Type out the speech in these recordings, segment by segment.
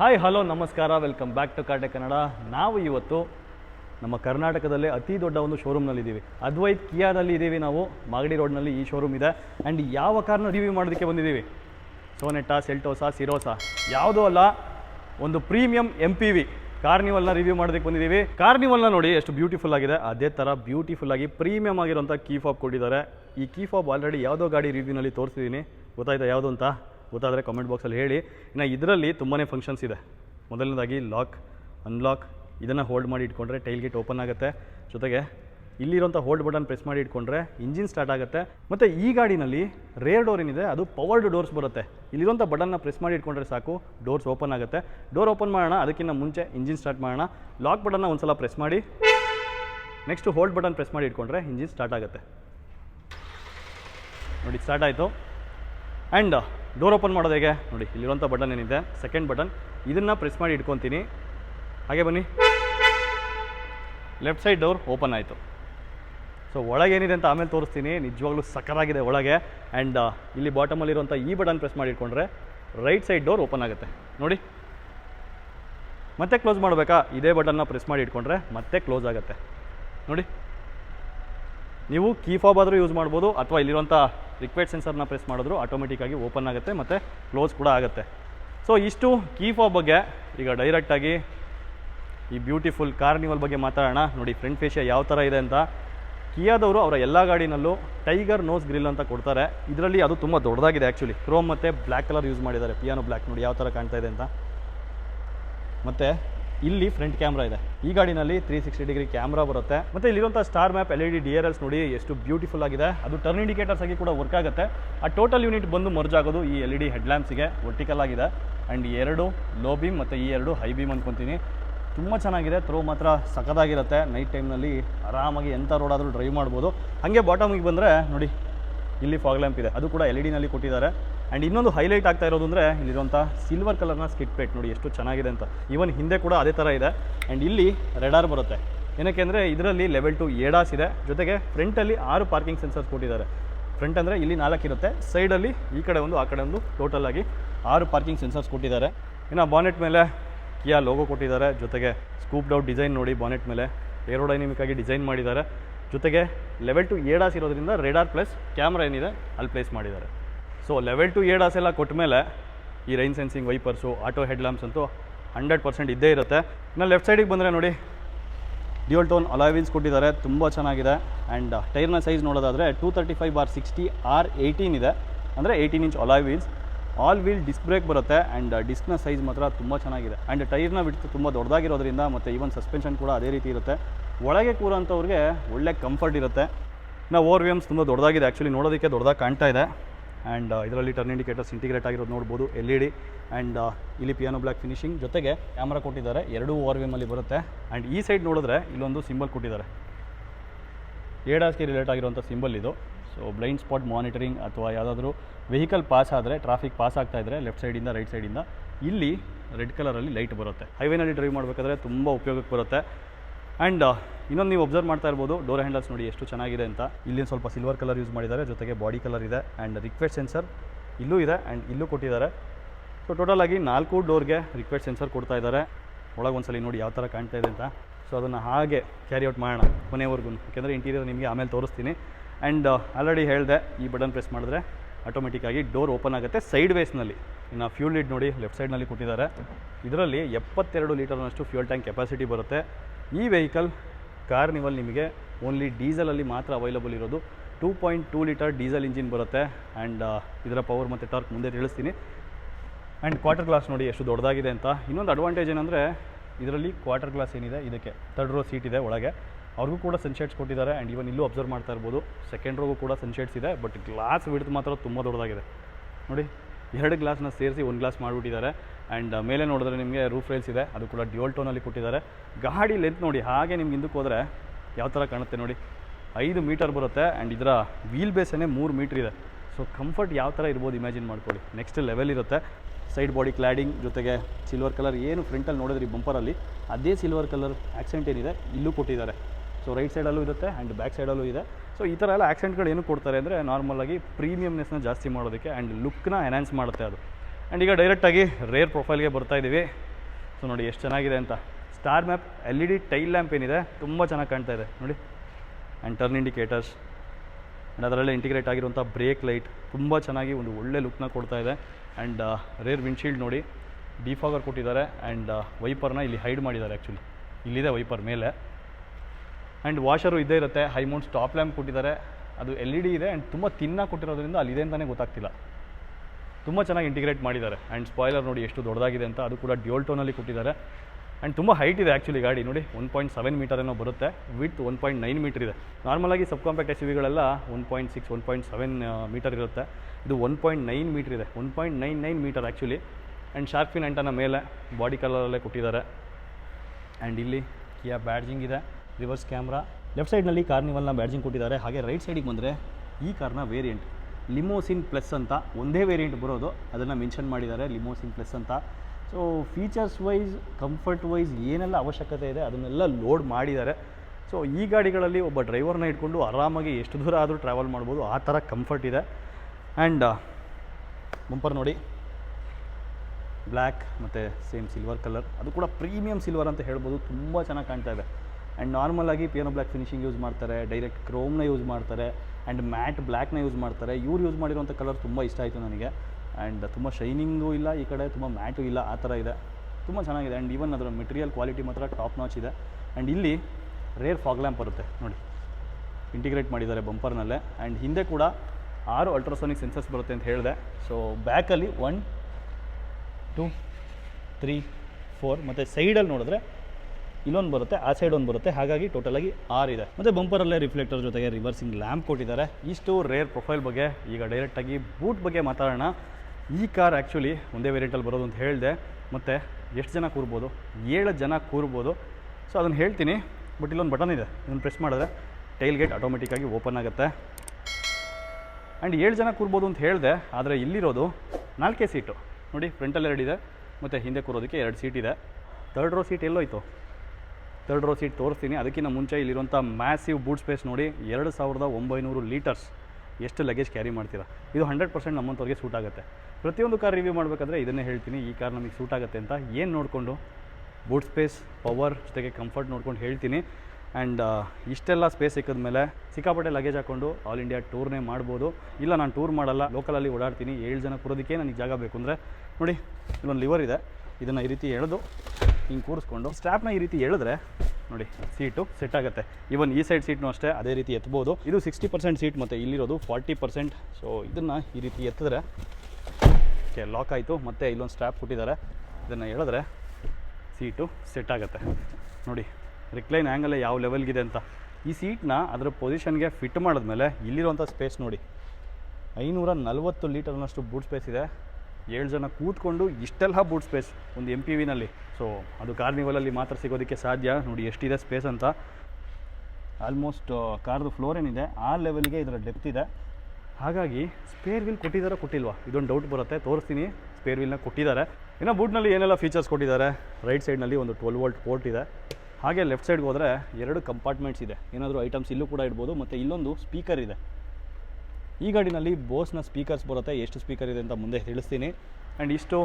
Hi hello ನಮಸ್ಕಾರ welcome back to ಕಾಟೆ ಕನ್ನಡ ನಾವು ಇವತ್ತು ನಮ್ಮ ಕರ್ನಾಟಕದಲ್ಲೇ ಅತಿ ದೊಡ್ಡ ಒಂದು ಶೋರೂಮ್ನಲ್ಲಿದ್ದೀವಿ ಅದ್ವೈತ್ ಕಿಯಾದಲ್ಲಿ ಇದ್ದೀವಿ ನಾವು. ಮಾಗಡಿ ರೋಡ್ನಲ್ಲಿ ಈ ಶೋರೂಮ್ ಇದೆ. ಆ್ಯಂಡ್ ಯಾವ ಕಾರ್ನ ರಿವ್ಯೂ ಮಾಡೋದಕ್ಕೆ ಬಂದಿದ್ದೀವಿ ಸೋನೆಟಾ ಸೆಲ್ಟೋಸಾ ಸಿರೋಸಾ ಯಾವುದೂ ಅಲ್ಲ, ಒಂದು ಪ್ರೀಮಿಯಂ ಎಂ ಪಿ ವಿ ಕಾರ್ನಿವಲ್ನ ರಿವ್ಯೂ ಮಾಡೋದಕ್ಕೆ ಬಂದಿದ್ದೀವಿ ಕಾರ್ನಿವಲ್ನ ನೋಡಿ ಎಷ್ಟು ಬ್ಯೂಟಿಫುಲ್ ಆಗಿದೆ. ಅದೇ ಥರ ಬ್ಯೂಟಿಫುಲ್ ಆಗಿ ಪ್ರೀಮಿಯಂ ಆಗಿರೋಂಥ ಕೀ ಫಾಬ್ ಕೊಟ್ಟಿದ್ದಾರೆ. ಈ ಕೀ ಫಾಬ್ ಆಲ್ರೆಡಿ ಯಾವುದೋ ಗಾಡಿ ರಿವ್ಯೂನಲ್ಲಿ ತೋರಿಸಿದ್ದೀನಿ. ಗೊತ್ತಾಯ್ತಾ ಯಾವುದು ಅಂತ? ಗೊತ್ತಾದರೆ ಕಾಮೆಂಟ್ ಬಾಕ್ಸಲ್ಲಿ ಹೇಳಿ. ಇನ್ನು ಇದರಲ್ಲಿ ತುಂಬಾ ಫಂಕ್ಷನ್ಸ್ ಇದೆ. ಮೊದಲನೇದಾಗಿ ಲಾಕ್ ಅನ್ಲಾಕ್ ಇದನ್ನು ಹೋಲ್ಡ್ ಮಾಡಿ ಇಟ್ಕೊಂಡ್ರೆ ಟೈಲ್ ಗೇಟ್ ಓಪನ್ ಆಗುತ್ತೆ. ಜೊತೆಗೆ ಇಲ್ಲಿರೋಂಥ ಹೋಲ್ಡ್ ಬಟನ್ ಪ್ರೆಸ್ ಮಾಡಿ ಇಟ್ಕೊಂಡ್ರೆ ಇಂಜಿನ್ ಸ್ಟಾರ್ಟ್ ಆಗುತ್ತೆ. ಮತ್ತು ಈ ಗಾಡಿನಲ್ಲಿ ರೇರ್ ಡೋರ್ ಏನಿದೆ, ಅದು ಪವರ್ಡ್ ಡೋರ್ಸ್ ಬರುತ್ತೆ. ಇಲ್ಲಿರೋಂಥ ಬಟನ್ನ ಪ್ರೆಸ್ ಮಾಡಿ ಇಟ್ಕೊಂಡ್ರೆ ಸಾಕು ಡೋರ್ಸ್ ಓಪನ್ ಆಗುತ್ತೆ. ಡೋರ್ ಓಪನ್ ಮಾಡೋಣ, ಅದಕ್ಕಿಂತ ಮುಂಚೆ ಇಂಜಿನ್ ಸ್ಟಾರ್ಟ್ ಮಾಡೋಣ. ಲಾಕ್ ಬಟನ್ನ ಒಂದ್ಸಲ ಪ್ರೆಸ್ ಮಾಡಿ. ನೆಕ್ಸ್ಟ್ ಹೋಲ್ಡ್ ಬಟನ್ ಪ್ರೆಸ್ ಮಾಡಿ ಇಟ್ಕೊಂಡ್ರೆ ಇಂಜಿನ್ ಸ್ಟಾರ್ಟ್ ಆಗುತ್ತೆ. ನೋಡಿ ಸ್ಟಾರ್ಟ್ ಆಯಿತು. ಆ್ಯಂಡ್ ಡೋರ್ ಓಪನ್ ಮಾಡೋದು ಹೇಗೆ? ನೋಡಿ, ಇಲ್ಲಿರುವಂಥ ಬಟನ್ ಏನಿದೆ? ಸೆಕೆಂಡ್ ಬಟನ್ ಇದನ್ನು ಪ್ರೆಸ್ ಮಾಡಿ ಇಟ್ಕೊತೀನಿ. ಹಾಗೆ ಬನ್ನಿ. ಲೆಫ್ಟ್ ಸೈಡ್ ಡೋರ್ ಓಪನ್ ಆಯಿತು. ಸೊ ಒಳಗೆ ಏನಿದೆ ಅಂತ ಆಮೇಲೆ ತೋರಿಸ್ತೀನಿ. ನಿಜವಾಗ್ಲೂ ಸಕ್ಕರಾಗಿದೆ ಒಳಗೆ. ಆ್ಯಂಡ್ ಇಲ್ಲಿ ಬಾಟಮಲ್ಲಿರುವಂಥ ಈ ಬಟನ್ ಪ್ರೆಸ್ ಮಾಡಿ ಇಟ್ಕೊಂಡ್ರೆ ರೈಟ್ ಸೈಡ್ ಡೋರ್ ಓಪನ್ ಆಗುತ್ತೆ. ನೋಡಿ. ಮತ್ತೆ ಕ್ಲೋಸ್ ಮಾಡಬೇಕಾ? ಇದೇ ಬಟನ್ನ ಪ್ರೆಸ್ ಮಾಡಿ ಇಟ್ಕೊಂಡ್ರೆ ಮತ್ತೆ ಕ್ಲೋಸ್ ಆಗುತ್ತೆ. ನೋಡಿ. ನೀವು ಕೀ ಫಾಬ್ ಆದರೂ ಯೂಸ್ ಮಾಡ್ಬೋದು, ಅಥವಾ ಇಲ್ಲಿರುವಂಥ ರಿಕ್ವೈರ್ಡ್ ಸೆನ್ಸರ್ನ ಪ್ರೆಸ್ ಮಾಡಿದ್ರು ಆಟೋಮೆಟಿಕ್ಕಾಗಿ ಓಪನ್ ಆಗುತ್ತೆ ಮತ್ತು ಕ್ಲೋಸ್ ಕೂಡ ಆಗುತ್ತೆ. ಸೊ ಇಷ್ಟು ಕೀ ಫಾಬ್ ಬಗ್ಗೆ, ಈಗ ಡೈರೆಕ್ಟಾಗಿ ಈ ಬ್ಯೂಟಿಫುಲ್ ಕಾರ್ನಿವಲ್ ಬಗ್ಗೆ ಮಾತಾಡೋಣ. ನೋಡಿ ಫ್ರಂಟ್ ಫೇಶಿಯ ಯಾವ ಥರ ಇದೆ ಅಂತ. ಕಿಯಾದವರು ಅವರ ಎಲ್ಲ ಗಾಡಿನಲ್ಲೂ ಟೈಗರ್ ನೋಸ್ ಗ್ರಿಲ್ ಅಂತ ಕೊಡ್ತಾರೆ. ಇದರಲ್ಲಿ ಅದು ತುಂಬ ದೊಡ್ಡದಾಗಿದೆ ಆ್ಯಕ್ಚುಲಿ ಕ್ರೋಮ್ ಮತ್ತು ಬ್ಲ್ಯಾಕ್ ಕಲರ್ ಯೂಸ್ ಮಾಡಿದ್ದಾರೆ. ಪಿಯಾನೋ ಬ್ಲ್ಯಾಕ್ ನೋಡಿ ಯಾವ ಥರ ಕಾಣ್ತಾ ಇದೆ ಅಂತ. ಮತ್ತು ಇಲ್ಲಿ ಫ್ರಂಟ್ ಕ್ಯಾಮ್ರಾ ಇದೆ. ಈ ಗಾಡಿನಲ್ಲಿ ತ್ರೀ ಸಿಕ್ಸ್ಟಿ ಡಿಗ್ರಿ ಕ್ಯಾಮ್ರಾ ಬರುತ್ತೆ. ಮತ್ತೆ ಇಲ್ಲಿರುವಂಥ star map L E D else ನೋಡಿ, ಎಷ್ಟು ಬ್ಯೂಟಿಫುಲ್ ಆಗಿದೆ. ಅದು ಟರ್ನ್ ಇಂಡಿಕೇಟರ್ಸ್ ಆಗಿ ಕೂಡ ವರ್ಕ್ ಆಗುತ್ತೆ. ಆ ಟೋಟಲ್ ಯೂನಿಟ್ ಬಂದು ಮರ್ಜ್ ಆಗೋದು ಈ ಎಲ್ ಇ ಡಿ ಹೆಡ್ಲ್ಯಾಂಪ್ಸಿಗೆ ವರ್ಟಿಕಲ್ ಆಗಿದೆ. ಆ್ಯಂಡ್ ಎರಡು ಲೋ ಬೀಮ್ ಮತ್ತು ಈ ಎರಡು ಹೈ ಬೀಮ್ ಅಂದ್ಕೊತೀನಿ ತುಂಬ ಚೆನ್ನಾಗಿದೆ. ಥ್ರೋ ಮಾತ್ರ ಸಖತ್ತಾಗಿರುತ್ತೆ. ನೈಟ್ ಟೈಮ್ನಲ್ಲಿ ಆರಾಮಾಗಿ ಎಂಥ ರೋಡಾದರೂ ಡ್ರೈವ್ ಮಾಡ್ಬೋದು. ಹಾಗೆ ಬಾಟಮಿಗೆ ಬಂದರೆ ನೋಡಿ ಇಲ್ಲಿ ಫಾಗ್ ಲ್ಯಾಂಪ್ ಇದೆ. ಅದು ಕೂಡ ಎಲ್ ಇ ಡಿನಲ್ಲಿ ಕೊಟ್ಟಿದ್ದಾರೆ. ಆ್ಯಂಡ್ ಇನ್ನೊಂದು ಹೈಲೈಟ್ ಆಗ್ತಾ ಇರೋದು ಅಂದರೆ ಇಲ್ಲಿರುವಂಥ ಸಿಲ್ವರ್ ಕಲರ್ನ ಸ್ಕಿಟ್ ಪ್ಲೇಟ್ ನೋಡಿ ಎಷ್ಟು ಚೆನ್ನಾಗಿದೆ ಅಂತ. ಈವನ್ ಹಿಂದೆ ಕೂಡ ಅದೇ ಥರ ಇದೆ. ಆ್ಯಂಡ್ ಇಲ್ಲಿ ರೆಡಾರ್ ಬರುತ್ತೆ. ಏನಕ್ಕೆ ಅಂದರೆ ಇದರಲ್ಲಿ ಲೆವೆಲ್ ಟು ಏಡಾಸ್ ಇದೆ. ಜೊತೆಗೆ ಫ್ರಂಟಲ್ಲಿ ಆರು ಪಾರ್ಕಿಂಗ್ ಸೆನ್ಸರ್ಸ್ ಕೊಟ್ಟಿದ್ದಾರೆ. ಫ್ರಂಟ್ ಅಂದರೆ ಇಲ್ಲಿ ನಾಲ್ಕು ಇರುತ್ತೆ. ಸೈಡಲ್ಲಿ ಈ ಕಡೆ ಒಂದು, ಆ ಕಡೆ ಒಂದು ಟೋಟಲ್ ಆಗಿ ಆರು ಪಾರ್ಕಿಂಗ್ ಸೆನ್ಸರ್ಸ್ ಕೊಟ್ಟಿದ್ದಾರೆ. ಇನ್ನು ಬಾನೆಟ್ ಮೇಲೆ ಕಿಯಾ ಲೋಗೋ ಕೊಟ್ಟಿದ್ದಾರೆ. ಜೊತೆಗೆ ಸ್ಕೂಪ್ ಔಟ್ ಡಿಸೈನ್ ನೋಡಿ ಬಾನೆಟ್ ಮೇಲೆ. ಏರೋಡೈನಮಿಕ್ ಆಗಿ ಡಿಸೈನ್ ಮಾಡಿದ್ದಾರೆ. ಜೊತೆಗೆ ಲೆವೆಲ್ ಟು ಏಡಾಸ್ ಇರೋದ್ರಿಂದ ರೇಡಾರ್ ಪ್ಲಸ್ ಕ್ಯಾಮ್ರಾ ಏನಿದೆ, ಅಲ್ಲಿ ಪ್ಲೇಸ್ ಮಾಡಿದ್ದಾರೆ. ಸೊ ಲೆವೆಲ್ ಟು ಏಡಾಸ್ ಎಲ್ಲ ಕೊಟ್ಟ ಮೇಲೆ ಈ rain sensing wipers auto head lamps ಅಂತೂ ಹಂಡ್ರೆಡ್ ಪರ್ಸೆಂಟ್ ಇದ್ದೇ ಇರುತ್ತೆ. ಇನ್ನು ಲೆಫ್ಟ್ ಸೈಡಿಗೆ ಬಂದರೆ ನೋಡಿ ಡ್ಯೂಲ್ ಟೋನ್ ಅಲಾಯ್ ವೀಲ್ಸ್ ಕೊಟ್ಟಿದ್ದಾರೆ, ತುಂಬ ಚೆನ್ನಾಗಿದೆ. ಆ್ಯಂಡ್ ಟೈರ್ನ ಸೈಜ್ ನೋಡೋದಾದರೆ two thirty five bar sixty R eighteen ಇದೆ. ಅಂದರೆ eighteen inch alloy all wheel disc brake ಬರುತ್ತೆ ಆ್ಯಂಡ್ ಡಿಸ್ಕ್ನ ಸೈಜ್ ಮಾತ್ರ ತುಂಬ ಚೆನ್ನಾಗಿದೆ. ಆ್ಯಂಡ್ ಟೈರ್ನ ಬಿಟ್ಟು ತುಂಬ ದೊಡ್ಡದಾಗಿರೋದ್ರಿಂದ ಮತ್ತು ಈವನ್ ಸಸ್ಪೆನ್ಷನ್ ಕೂಡ ಅದೇ ರೀತಿ ಇರುತ್ತೆ. ಒಳಗೆ ಕೂರೋಂಥವ್ರಿಗೆ ಒಳ್ಳೆ ಕಂಫರ್ಟ್ ಇರುತ್ತೆ. ನಾವು ಓವರ್ ವಿಎಮ್ಸ್ ತುಂಬ ದೊಡ್ಡದಾಗಿದೆ. ಆ್ಯಕ್ಚುಲಿ ನೋಡೋದಕ್ಕೆ ದೊಡ್ಡದಾಗಿ ಕಾಣ್ತಾ ಇದೆ. ಆ್ಯಂಡ್ ಇದರಲ್ಲಿ ಟರ್ನ್ ಇಂಡಿಕೇಟರ್ಸ್ ಇಂಟಿಗ್ರೇಟ್ ಆಗಿರೋದು ನೋಡ್ಬೋದು ಎಲ್ ಇ ಡಿ ಆ್ಯಂಡ್ ಇಲ್ಲಿ ಪಿಯಾನೋ ಬ್ಲ್ಯಾಕ್ ಫಿನಿಶಿಂಗ್ ಜೊತೆಗೆ ಕ್ಯಾಮ್ರಾ ಕೊಟ್ಟಿದ್ದಾರೆ. ಎರಡೂ ಓವರ್ ವಿಮಲ್ಲಿ ಬರುತ್ತೆ. ಆ್ಯಂಡ್ ಈ ಸೈಡ್ ನೋಡಿದ್ರೆ ಇಲ್ಲೊಂದು ಸಿಂಬಲ್ ಕೊಟ್ಟಿದ್ದಾರೆ. ಏಡಾಸ್ಗೆ ರಿಲೇಟ್ ಆಗಿರುವಂಥ ಸಿಂಬಲ್ ಇದು. ಸೊ ಬ್ಲೈಂಡ್ ಸ್ಪಾಟ್ ಮಾನಿಟರಿಂಗ್ ಅಥವಾ ಯಾವುದಾದ್ರೂ ವೆಹಿಕಲ್ ಪಾಸ್ ಆದರೆ ಟ್ರಾಫಿಕ್ ಪಾಸ್ ಆಗ್ತಾ ಇದ್ದರೆ ಲೆಫ್ಟ್ ಸೈಡಿಂದ ರೈಟ್ ಸೈಡಿಂದ ಇಲ್ಲಿ ರೆಡ್ ಕಲರಲ್ಲಿ ಲೈಟ್ ಬರುತ್ತೆ. ಹೈವೇನಲ್ಲಿ ಡ್ರೈವ್ ಮಾಡಬೇಕಾದ್ರೆ ತುಂಬ ಉಪಯೋಗಕ್ಕೆ ಬರುತ್ತೆ. ಆ್ಯಂಡ್ ಇನ್ನೊಂದು ನೀವು ಒಬ್ಸರ್ವ್ ಮಾಡ್ತಾ ಇರ್ಬೋದು ಡೋರ್ ಹ್ಯಾಂಡಲ್ಸ್ ನೋಡಿ ಎಷ್ಟು ಚೆನ್ನಾಗಿದೆ ಅಂತ. ಇಲ್ಲಿ ಸ್ವಲ್ಪ ಸಿಲ್ವರ್ ಕಲರ್ ಯೂಸ್ ಮಾಡಿದ್ದಾರೆ, ಜೊತೆಗೆ ಬಾಡಿ ಕಲರ್ ಇದೆ ಆ್ಯಂಡ್ ರಿಕ್ವೆಸ್ಟ್ ಸೆನ್ಸರ್ ಇಲ್ಲೂ ಇದೆ ಆ್ಯಂಡ್ ಇಲ್ಲೂ ಕೊಟ್ಟಿದ್ದಾರೆ. ಸೊ ಟೋಟಲ್ ಆಗಿ ನಾಲ್ಕು ಡೋರ್ಗೆ ರಿಕ್ವೆಸ್ಟ್ ಸೆನ್ಸರ್ ಕೊಡ್ತಾ ಇದ್ದಾರೆ. ಒಳಗೆ ಒಂದ್ಸಲಿ ನೋಡಿ ಯಾವ ಥರ ಕಾಣ್ತಾ ಇದೆ ಅಂತ. ಸೊ ಅದನ್ನು ಹಾಗೆ ಕ್ಯಾರಿ ಔಟ್ ಮಾಡೋಣ ಕೊನೆವರೆಗೂ ಯಾಕೆಂದರೆ ಇಂಟೀರಿಯರ್ ನಿಮಗೆ ಆಮೇಲೆ ತೋರಿಸ್ತೀನಿ. ಆ್ಯಂಡ್ ಆಲ್ರೆಡಿ ಹೇಳಿದೆ, ಈ ಬಟನ್ ಪ್ರೆಸ್ ಮಾಡಿದ್ರೆ ಆಟೋಮೆಟಿಕ್ಕಾಗಿ ಡೋರ್ ಓಪನ್ ಆಗುತ್ತೆ ಸೈಡ್ ವೇಸ್ನಲ್ಲಿ ಇನ್ನು ಫ್ಯೂಲ್ ಲೀಡ್ ನೋಡಿ ಲೆಫ್ಟ್ ಸೈಡ್ನಲ್ಲಿ ಕೊಟ್ಟಿದ್ದಾರೆ. ಇದರಲ್ಲಿ ಎಪ್ಪತ್ತೆರಡು ಲೀಟರ್ನಷ್ಟು ಫ್ಯೂಲ್ ಟ್ಯಾಂಕ್ ಕೆಪಾಸಿಟಿ ಬರುತ್ತೆ. ಈ ವೆಹಿಕಲ್ ಕಾರ್ನಿವಲ್ ನಿಮಗೆ ಓನ್ಲಿ ಡೀಸೆಲಲ್ಲಿ ಮಾತ್ರ ಅವೈಲಬಲ್ ಇರೋದು. Two point two litre diesel engine ಬರುತ್ತೆ. ಆ್ಯಂಡ್ ಇದರ ಪವರ್ ಮತ್ತು ಟಾರ್ಕ್ ಮುಂದೆ ತಿಳಿಸ್ತೀನಿ. ಆ್ಯಂಡ್ ಕ್ವಾರ್ಟರ್ ಗ್ಲಾಸ್ ನೋಡಿ ಎಷ್ಟು ದೊಡ್ಡದಾಗಿದೆ ಅಂತ. ಇನ್ನೊಂದು ಅಡ್ವಾಂಟೇಜ್ ಏನಂದರೆ ಇದರಲ್ಲಿ ಕ್ವಾರ್ಟರ್ ಗ್ಲಾಸ್ ಏನಿದೆ, ಇದಕ್ಕೆ ತರ್ಡ್ ರೋ ಸೀಟ್ ಇದೆ ಒಳಗೆ. ಅವ್ರಿಗೂ ಕೂಡ ಸನ್ಶೇಡ್ಸ್ ಕೊಟ್ಟಿದ್ದಾರೆ. ಆ್ಯಂಡ್ ಇವನ್ ಇಲ್ಲೂ ಅಬ್ಸರ್ವ್ ಮಾಡ್ತಾ ಇರ್ಬೋದು. ಸೆಕೆಂಡ್ ರೋಗೂ ಕೂಡ ಸನ್ಶೇಡ್ಸ್ ಇದೆ. ಬಟ್ ಗ್ಲಾಸ್ ಬಿಡ್ತು ಮಾತ್ರ ತುಂಬ ದೊಡ್ಡದಾಗಿದೆ. ನೋಡಿ, ಎರಡು ಗ್ಲಾಸ್ನ ಸೇರಿಸಿ ಒಂದು ಗ್ಲಾಸ್ ಮಾಡಿಬಿಟ್ಟಿದ್ದಾರೆ. ಆ್ಯಂಡ್ ಮೇಲೆ ನೋಡಿದ್ರೆ ನಿಮಗೆ ರೂಫ್ ರೈಲ್ಸ್ ಇದೆ. ಅದು ಕೂಡ ಡ್ಯೂಲ್ ಟೋನಲ್ಲಿ ಕೊಟ್ಟಿದ್ದಾರೆ. ಗಾಡಿ ಲೆಂತ್ ನೋಡಿ, ಹಾಗೆ ನಿಮ್ಗೆ ಹಿಂದಕ್ಕೆ ಹೋದರೆ ಯಾವ ಥರ ಕಾಣುತ್ತೆ ನೋಡಿ. ಐದು ಮೀಟರ್ ಬರುತ್ತೆ ಆ್ಯಂಡ್ ಇದರ ವೀಲ್ ಬೇಸೇ ಮೂರು ಮೀಟ್ರ್ ಇದೆ. ಸೊ ಕಂಫರ್ಟ್ ಯಾವ ಥರ ಇರ್ಬೋದು ಇಮ್ಯಾಜಿನ್ ಮಾಡ್ಕೊಳ್ಳಿ. ನೆಕ್ಸ್ಟ್ ಲೆವೆಲ್ ಇರುತ್ತೆ. ಸೈಡ್ ಬಾಡಿ ಕ್ಲಾಡಿಂಗ್ ಜೊತೆಗೆ ಸಿಲ್ವರ್ ಕಲರ್ ಏನು ಫ್ರಂಟಲ್ಲಿ ನೋಡಿದ್ರಿ ಬಂಪರಲ್ಲಿ ಅದೇ ಸಿಲ್ವರ್ ಕಲರ್ ಆ್ಯಕ್ಸೆಂಟ್ ಏನಿದೆ, ಇಲ್ಲೂ ಕೊಟ್ಟಿದ್ದಾರೆ. ಸೊ ರೈಟ್ ಸೈಡಲ್ಲೂ ಇರುತ್ತೆ ಆ್ಯಂಡ್ ಬ್ಯಾಕ್ ಸೈಡಲ್ಲೂ ಇದೆ. ಸೊ ಈ ಥರ ಎಲ್ಲ ಆ್ಯಕ್ಸೆಂಟ್ಗಳು ಏನು ಕೊಡ್ತಾರೆ ಅಂದರೆ ನಾರ್ಮಲಾಗಿ ಪ್ರೀಮಿಯಮ್ನೆಸ್ನ ಜಾಸ್ತಿ ಮಾಡೋದಕ್ಕೆ ಆ್ಯಂಡ್ ಲುಕ್ನ ಎನ್ಹಾನ್ಸ್ ಮಾಡುತ್ತೆ ಅದು. ಆ್ಯಂಡ್ ಈಗ ಡೈರೆಕ್ಟಾಗಿ ರೇರ್ ಪ್ರೊಫೈಲ್ಗೆ ಬರ್ತಾ ಇದ್ದೀವಿ. ಸೊ ನೋಡಿ ಎಷ್ಟು ಚೆನ್ನಾಗಿದೆ ಅಂತ. Star map L E D tail lamp ಏನಿದೆ, ತುಂಬ ಚೆನ್ನಾಗಿ ಕಾಣ್ತಾ ಇದೆ. ನೋಡಿ. ಆ್ಯಂಡ್ ಟರ್ನ್ ಇಂಡಿಕೇಟರ್ಸ್ ಆ್ಯಂಡ್ ಅದರಲ್ಲೇ ಇಂಟಿಗ್ರೇಟ್ ಆಗಿರುವಂಥ ಬ್ರೇಕ್ ಲೈಟ್ ತುಂಬ ಚೆನ್ನಾಗಿ ಒಂದು ಒಳ್ಳೆ ಲುಕ್ನ ಕೊಡ್ತಾ ಇದೆ. ಆ್ಯಂಡ್ ರೇರ್ ವಿಂಡ್ಶೀಲ್ಡ್ ನೋಡಿ ಡಿಫಾಗರ್ ಕೊಟ್ಟಿದ್ದಾರೆ. ಆ್ಯಂಡ್ ವೈಪರ್ನ ಇಲ್ಲಿ ಹೈಡ್ ಮಾಡಿದ್ದಾರೆ ಆ್ಯಕ್ಚುಲಿ ಇಲ್ಲಿದೆ ವೈಪರ್ ಮೇಲೆ. ಆ್ಯಂಡ್ ವಾಷರು ಇದ್ದೇ ಇರುತ್ತೆ. ಹೈ ಮೌಂಟ್ ಸ್ಟಾಪ್ ಲ್ಯಾಂಪ್ ಕೊಟ್ಟಿದ್ದಾರೆ. ಅದು ಎಲ್ ಇ ಡಿ ಇದೆ. ಆ್ಯಂಡ್ ತುಂಬ ತಿನ್ನಾಗಿ ಕೊಟ್ಟಿರೋದ್ರಿಂದ ಅಲ್ಲಿದೆ ಅಂತಲೇ ಗೊತ್ತಾಗ್ತಿಲ್ಲ. ತುಂಬ ಚೆನ್ನಾಗಿ ಇಂಟಿಗ್ರೇಟ್ ಮಾಡಿದ್ದಾರೆ. ಆ್ಯಂಡ್ ಸ್ಪಾಯ್ಲರ್ ನೋಡಿ ಎಷ್ಟು ದೊಡ್ಡದಾಗಿದೆ ಅಂತ ಅದು ಕೂಡ ಡ್ಯೂಲ್ ಟೋನಲ್ಲಿ ಕೊಟ್ಟಿದ್ದಾರೆ. ಆ್ಯಂಡ್ ತುಂಬ ಹೈಟ್ ಇದೆ ಆ್ಯಕ್ಚುಲಿ ಗಾಡಿ, ನೋಡಿ ಒನ್ ಪಾಯಿಂಟ್ ಸೆವೆನ್ ಮೀಟರ್ ಏನೋ ಬರುತ್ತೆ. With one point nine metre ಇದೆ. ನಾರ್ಮಲಾಗಿ sub compact S ವಿಗಳೆಲ್ಲ one point six one point seven metre ಇರುತ್ತೆ. ಇದು ಒನ್ ಪಾಯಿಂಟ್ ನೈನ್ ಮೀಟರ್ ಇದೆ. One point nine nine metre actually and shark fin ಮೇಲೆ body ಕಲರಲ್ಲೇ ಕೊಟ್ಟಿದ್ದಾರೆ. ಆ್ಯಂಡ್ ಇಲ್ಲಿ ಕಿಯಾ ಬ್ಯಾಡ್ಜಿಂಗ್ ಇದೆ. ರಿವರ್ಸ್ ಕ್ಯಾಮ್ರಾ ಲೆಫ್ಟ್ ಸೈಡ್ನಲ್ಲಿ ಕಾರ್ನಿವಲ್ನ ಬ್ಯಾಡ್ಜಿಂಗ್ ಕೊಟ್ಟಿದ್ದಾರೆ. ಹಾಗೆ ರೈಟ್ ಸೈಡಿಗೆ ಬಂದರೆ ಈ ಕಾರ್ನ ವೇರಿಯಂಟ್ ಲಿಮೋಸಿನ್ ಪ್ಲಸ್ ಅಂತ ಒಂದೇ ವೇರಿಯಂಟ್ ಬರೋದು. ಅದನ್ನು ಮೆನ್ಷನ್ ಮಾಡಿದ್ದಾರೆ, ಲಿಮೋಸಿನ್ ಪ್ಲಸ್ ಅಂತ. So features wise comfort wise ಏನೆಲ್ಲ ಅವಶ್ಯಕತೆ ಇದೆ ಅದನ್ನೆಲ್ಲ ಲೋಡ್ ಮಾಡಿದ್ದಾರೆ. ಸೊ ಈ ಗಾಡಿಗಳಲ್ಲಿ ಒಬ್ಬ ಡ್ರೈವರ್ನ ಇಟ್ಕೊಂಡು ಆರಾಮಾಗಿ ಎಷ್ಟು ದೂರ ಆದರೂ ಟ್ರಾವೆಲ್ ಮಾಡ್ಬೋದು. ಆ ಥರ ಕಂಫರ್ಟ್ ಇದೆ. ಆ್ಯಂಡ್ ಬಂಪರ್ ನೋಡಿ. ಬ್ಲ್ಯಾಕ್ ಮತ್ತು ಸೇಮ್ ಸಿಲ್ವರ್ ಕಲರ್ ಅದು ಕೂಡ ಪ್ರೀಮಿಯಂ ಸಿಲ್ವರ್ ಅಂತ ಹೇಳ್ಬೋದು. ತುಂಬ ಚೆನ್ನಾಗಿ ಕಾಣ್ತಾ ಇದೆ. ಆ್ಯಂಡ್ ನಾರ್ಮಲ್ ಆಗಿ ಪಿಯಾನೋ ಬ್ಲ್ಯಾಕ್ ಫಿನಿಶಿಂಗ್ ಯೂಸ್ ಮಾಡ್ತಾರೆ. ಡೈರೆಕ್ಟ್ ಕ್ರೋಮ್ನ ಯೂಸ್ ಮಾಡ್ತಾರೆ. ಆ್ಯಂಡ್ ಮ್ಯಾಟ್ ಬ್ಲ್ಯಾಕ್ನ ಯೂಸ್ ಮಾಡ್ತಾರೆ. ಇವ್ರು ಯೂಸ್ ಮಾಡಿರೋಂಥ ಕಲರ್ ತುಂಬ ಇಷ್ಟ ಆಯಿತು ನನಗೆ. ಆ್ಯಂಡ್ ತುಂಬ ಶೈನಿಂಗು ಇಲ್ಲ, ಈ ಕಡೆ ತುಂಬ ಮ್ಯಾಟು ಇಲ್ಲ, ಆ ಥರ ಇದೆ. ತುಂಬ ಚೆನ್ನಾಗಿದೆ. ಆ್ಯಂಡ್ ಈವನ್ ಅದರ ಮೆಟೀರಿಯಲ್ ಕ್ವಾಲಿಟಿ ಮಾತ್ರ ಟಾಪ್ ನಾಚ್ ಇದೆ. ಆ್ಯಂಡ್ ಇಲ್ಲಿ ರೇರ್ ಫಾಗ್ ಲ್ಯಾಂಪ್ ಬರುತ್ತೆ. ನೋಡಿ, ಇಂಟಿಗ್ರೇಟ್ ಮಾಡಿದ್ದಾರೆ ಬಂಪರ್ನಲ್ಲೇ. ಆ್ಯಂಡ್ ಹಿಂದೆ ಕೂಡ ಆರು ಅಲ್ಟ್ರಾಸೋನಿಕ್ ಸೆನ್ಸರ್ಸ್ ಬರುತ್ತೆ ಅಂತ ಹೇಳಿದೆ. ಸೊ, ಬ್ಯಾಕಲ್ಲಿ ಒನ್, ಟು, ತ್ರೀ, ಫೋರ್, ಮತ್ತು ಸೈಡಲ್ಲಿ ನೋಡಿದ್ರೆ ಇಲ್ಲೊಂದು ಬರುತ್ತೆ, ಆ ಸೈಡ್ ಒಂದು ಬರುತ್ತೆ. ಹಾಗಾಗಿ ಟೋಟಲಾಗಿ ಆರ್ ಇದೆ. ಮತ್ತು ಬಂಪರಲ್ಲೇ ರಿಫ್ಲೆಕ್ಟರ್ ಜೊತೆಗೆ ರಿವರ್ಸಿಂಗ್ ಲ್ಯಾಂಪ್ ಕೊಟ್ಟಿದ್ದಾರೆ. ಇಷ್ಟು ರೇರ್ ಪ್ರೊಫೈಲ್ ಬಗ್ಗೆ ಈಗ ಡೈರೆಕ್ಟಾಗಿ ಬೂಟ್ ಬಗ್ಗೆ ಮಾತಾಡೋಣ. ಈ ಕಾರ್ ಆ್ಯಕ್ಚುಲಿ ಒಂದೇ ವೇರಿಯಂಟಲ್ಲಿ ಬರೋದು ಅಂತ ಹೇಳಿದೆ. ಮತ್ತು ಎಷ್ಟು ಜನ ಕೂರ್ಬೋದು? ಏಳು ಜನ ಕೂರ್ಬೋದು. ಸೊ ಅದನ್ನು ಹೇಳ್ತೀನಿ. ಬಟ್ ಇಲ್ಲೊಂದು ಬಟನ್ ಇದೆ. ಇದನ್ನು ಪ್ರೆಸ್ ಮಾಡಿದ್ರೆ ಟೈಲ್ ಗೇಟ್ ಆಟೋಮೆಟಿಕ್ಕಾಗಿ ಓಪನ್ ಆಗುತ್ತೆ. ಆ್ಯಂಡ್ ಏಳು ಜನ ಕೂರ್ಬೋದು ಅಂತ ಹೇಳಿದೆ. ಆದರೆ ಇಲ್ಲಿರೋದು ನಾಲ್ಕೇ ಸೀಟು ನೋಡಿ ಫ್ರಂಟಲ್ಲಿ ಎರಡಿದೆ. ಮತ್ತು ಹಿಂದೆ ಕೂರೋದಕ್ಕೆ ಎರಡು ಸೀಟ್ ಇದೆ. ತರ್ಡ್ ರೋ ಸೀಟ್ ಎಲ್ಲೋಯ್ತು. ತರ್ಡ್ ರೋ ಸೀಟ್ ತೋರಿಸ್ತೀನಿ. ಅದಕ್ಕಿಂತ ಮುಂಚೆ ಇಲ್ಲಿರುವಂಥ ಮ್ಯಾಸಿವ್ ಬೂಟ್ ಸ್ಪೇಸ್ ನೋಡಿ, ಎರಡು ಸಾವಿರದ ಒಂಬೈನೂರು ಲೀಟರ್ಸ್ ಎಷ್ಟು ಲಗೇಜ್ ಕ್ಯಾರಿ ಮಾಡ್ತೀರಾ. ಇದು ಹಂಡ್ರೆಡ್ ಪರ್ಸೆಂಟ್ ನಮ್ಮಂಥವ್ರಿಗೆ ಸೂಟ್ ಆಗುತ್ತೆ. ಪ್ರತಿಯೊಂದು ಕಾರ್ ರಿವ್ಯೂ ಮಾಡಬೇಕಾದ್ರೆ ಇದನ್ನೇ ಹೇಳ್ತೀನಿ. ಈ ಕಾರ್ ನಮಗೆ ಸೂಟ್ ಆಗುತ್ತೆ ಅಂತ ಏನು ನೋಡಿಕೊಂಡು ಬೂಟ್ ಸ್ಪೇಸ್ ಪವರ್ ಜೊತೆಗೆ ಕಂಫರ್ಟ್ ನೋಡ್ಕೊಂಡು ಹೇಳ್ತೀನಿ. ಆ್ಯಂಡ್ ಇಷ್ಟೆಲ್ಲ ಸ್ಪೇಸ್ ಸಿಕ್ಕಿದ ಮೇಲೆ ಸಿಕ್ಕಾಪಟ್ಟೆ ಲಗೇಜ್ ಹಾಕ್ಕೊಂಡು ಆಲ್ ಇಂಡಿಯಾ ಟೂರ್ನೇ ಮಾಡ್ಬೋದು. ಇಲ್ಲ, ನಾನು ಟೂರ್ ಮಾಡಲ್ಲ ಲೋಕಲಲ್ಲಿ ಓಡಾಡ್ತೀನಿ. ಏಳು ಜನ ಕೂರೋದಕ್ಕೆ ನನಗೆ ಜಾಗ ಬೇಕು ಅಂದರೆ ನೋಡಿ, ಇಲ್ಲೊಂದು ಲಿವರ್ ಇದೆ. ಇದನ್ನು ಈ ರೀತಿ ಎಳೆದು ಹಿಂಗೆ ಕೂರಿಸ್ಕೊಂಡು ಸ್ಟ್ಯಾಪ್ನ ಈ ರೀತಿ ಹೇಳಿದ್ರೆ ನೋಡಿ, ಸೀಟು ಸೆಟ್ ಆಗುತ್ತೆ. ಈವನ್ ಈ ಸೈಡ್ ಸೀಟ್ನೂ ಅಷ್ಟೇ, ಅದೇ ರೀತಿ ಎತ್ಬೋದು. ಇದು ಸಿಕ್ಸ್ಟಿ ಪರ್ಸೆಂಟ್ ಸೀಟ್ ಮತ್ತು ಇಲ್ಲಿರೋದು ಫಾರ್ಟಿ ಪರ್ಸೆಂಟ್ ಸೊ ಇದನ್ನು ಈ ರೀತಿ ಎತ್ತಿದ್ರೆ ಓಕೆ ಲಾಕ್ ಆಯಿತು. ಮತ್ತು ಇಲ್ಲೊಂದು ಸ್ಟ್ಯಾಪ್ ಕೊಟ್ಟಿದ್ದಾರೆ. ಇದನ್ನು ಹೇಳಿದ್ರೆ ಸೀಟು ಸೆಟ್ ಆಗುತ್ತೆ. ನೋಡಿ ರಿಕ್ಲೈನ್ ಆ್ಯಂಗಲ್ ಯಾವ ಲೆವೆಲ್ಗಿದೆ ಅಂತ. ಈ ಸೀಟ್ನ ಅದರ ಪೊಸಿಷನ್ಗೆ ಫಿಟ್ ಮಾಡಿದ್ಮೇಲೆ ಇಲ್ಲಿರುವಂಥ ಸ್ಪೇಸ್ ನೋಡಿ. ಐನೂರ ನಲ್ವತ್ತು ಲೀಟರ್ನಷ್ಟು ಬೂಟ್ ಸ್ಪೇಸ್ ಇದೆ. ಏಳು ಜನ ಕೂತ್ಕೊಂಡು ಇಷ್ಟೆಲ್ಲ ಬೂಟ್ ಸ್ಪೇಸ್ ಒಂದು ಎಂ ಪಿ ವಿನಲ್ಲಿ ಸೊ ಅದು ಕಾರ್ನಿವಲಲ್ಲಿ ಮಾತ್ರ ಸಿಗೋದಕ್ಕೆ ಸಾಧ್ಯ. ನೋಡಿ, ಎಷ್ಟಿದೆ ಸ್ಪೇಸ್ ಅಂತ. ಆಲ್ಮೋಸ್ಟ್ ಕಾರ್ದು ಫ್ಲೋರ್ ಏನಿದೆ, ಆ ಲೆವೆಲ್ಗೆ ಇದರ ಡೆಪ್ತ್ ಇದೆ. ಹಾಗಾಗಿ ಸ್ಪೇರ್ ವೀಲ್ ಕೊಟ್ಟಿದ್ದಾರೆ ಕೊಟ್ಟಿಲ್ವಾ? ಇದೊಂದು ಡೌಟ್ ಬರುತ್ತೆ. ತೋರಿಸ್ತೀನಿ. ಸ್ಪೇರ್ ವೀಲ್ನ ಕೊಟ್ಟಿದ್ದಾರೆ. ಇನ್ನು ಬೂಟ್ನಲ್ಲಿ ಏನೆಲ್ಲ ಫೀಚರ್ಸ್ ಕೊಟ್ಟಿದ್ದಾರೆ? ರೈಟ್ ಸೈಡ್ನಲ್ಲಿ ಒಂದು ಟ್ವೆಲ್ ವೋಲ್ಟ್ ಪೋರ್ಟ್ ಇದೆ. ಹಾಗೆ ಲೆಫ್ಟ್ ಸೈಡ್ಗೆ ಹೋದರೆ ಎರಡು ಕಂಪಾರ್ಟ್ಮೆಂಟ್ಸ್ ಇದೆ. ಏನಾದರೂ ಐಟಮ್ಸ್ ಇಲ್ಲೂ ಕೂಡ ಇಡ್ಬೋದು. ಮತ್ತು ಇಲ್ಲೊಂದು ಸ್ಪೀಕರ್ ಇದೆ. ಈ ಗಾಡಿನಲ್ಲಿ ಬೋಸ್ನ ಸ್ಪೀಕರ್ಸ್ ಬರುತ್ತೆ. ಎಷ್ಟು ಸ್ಪೀಕರ್ ಇದೆ ಅಂತ ಮುಂದೆ ತಿಳಿಸ್ತೀನಿ. ಆ್ಯಂಡ್ ಇಷ್ಟು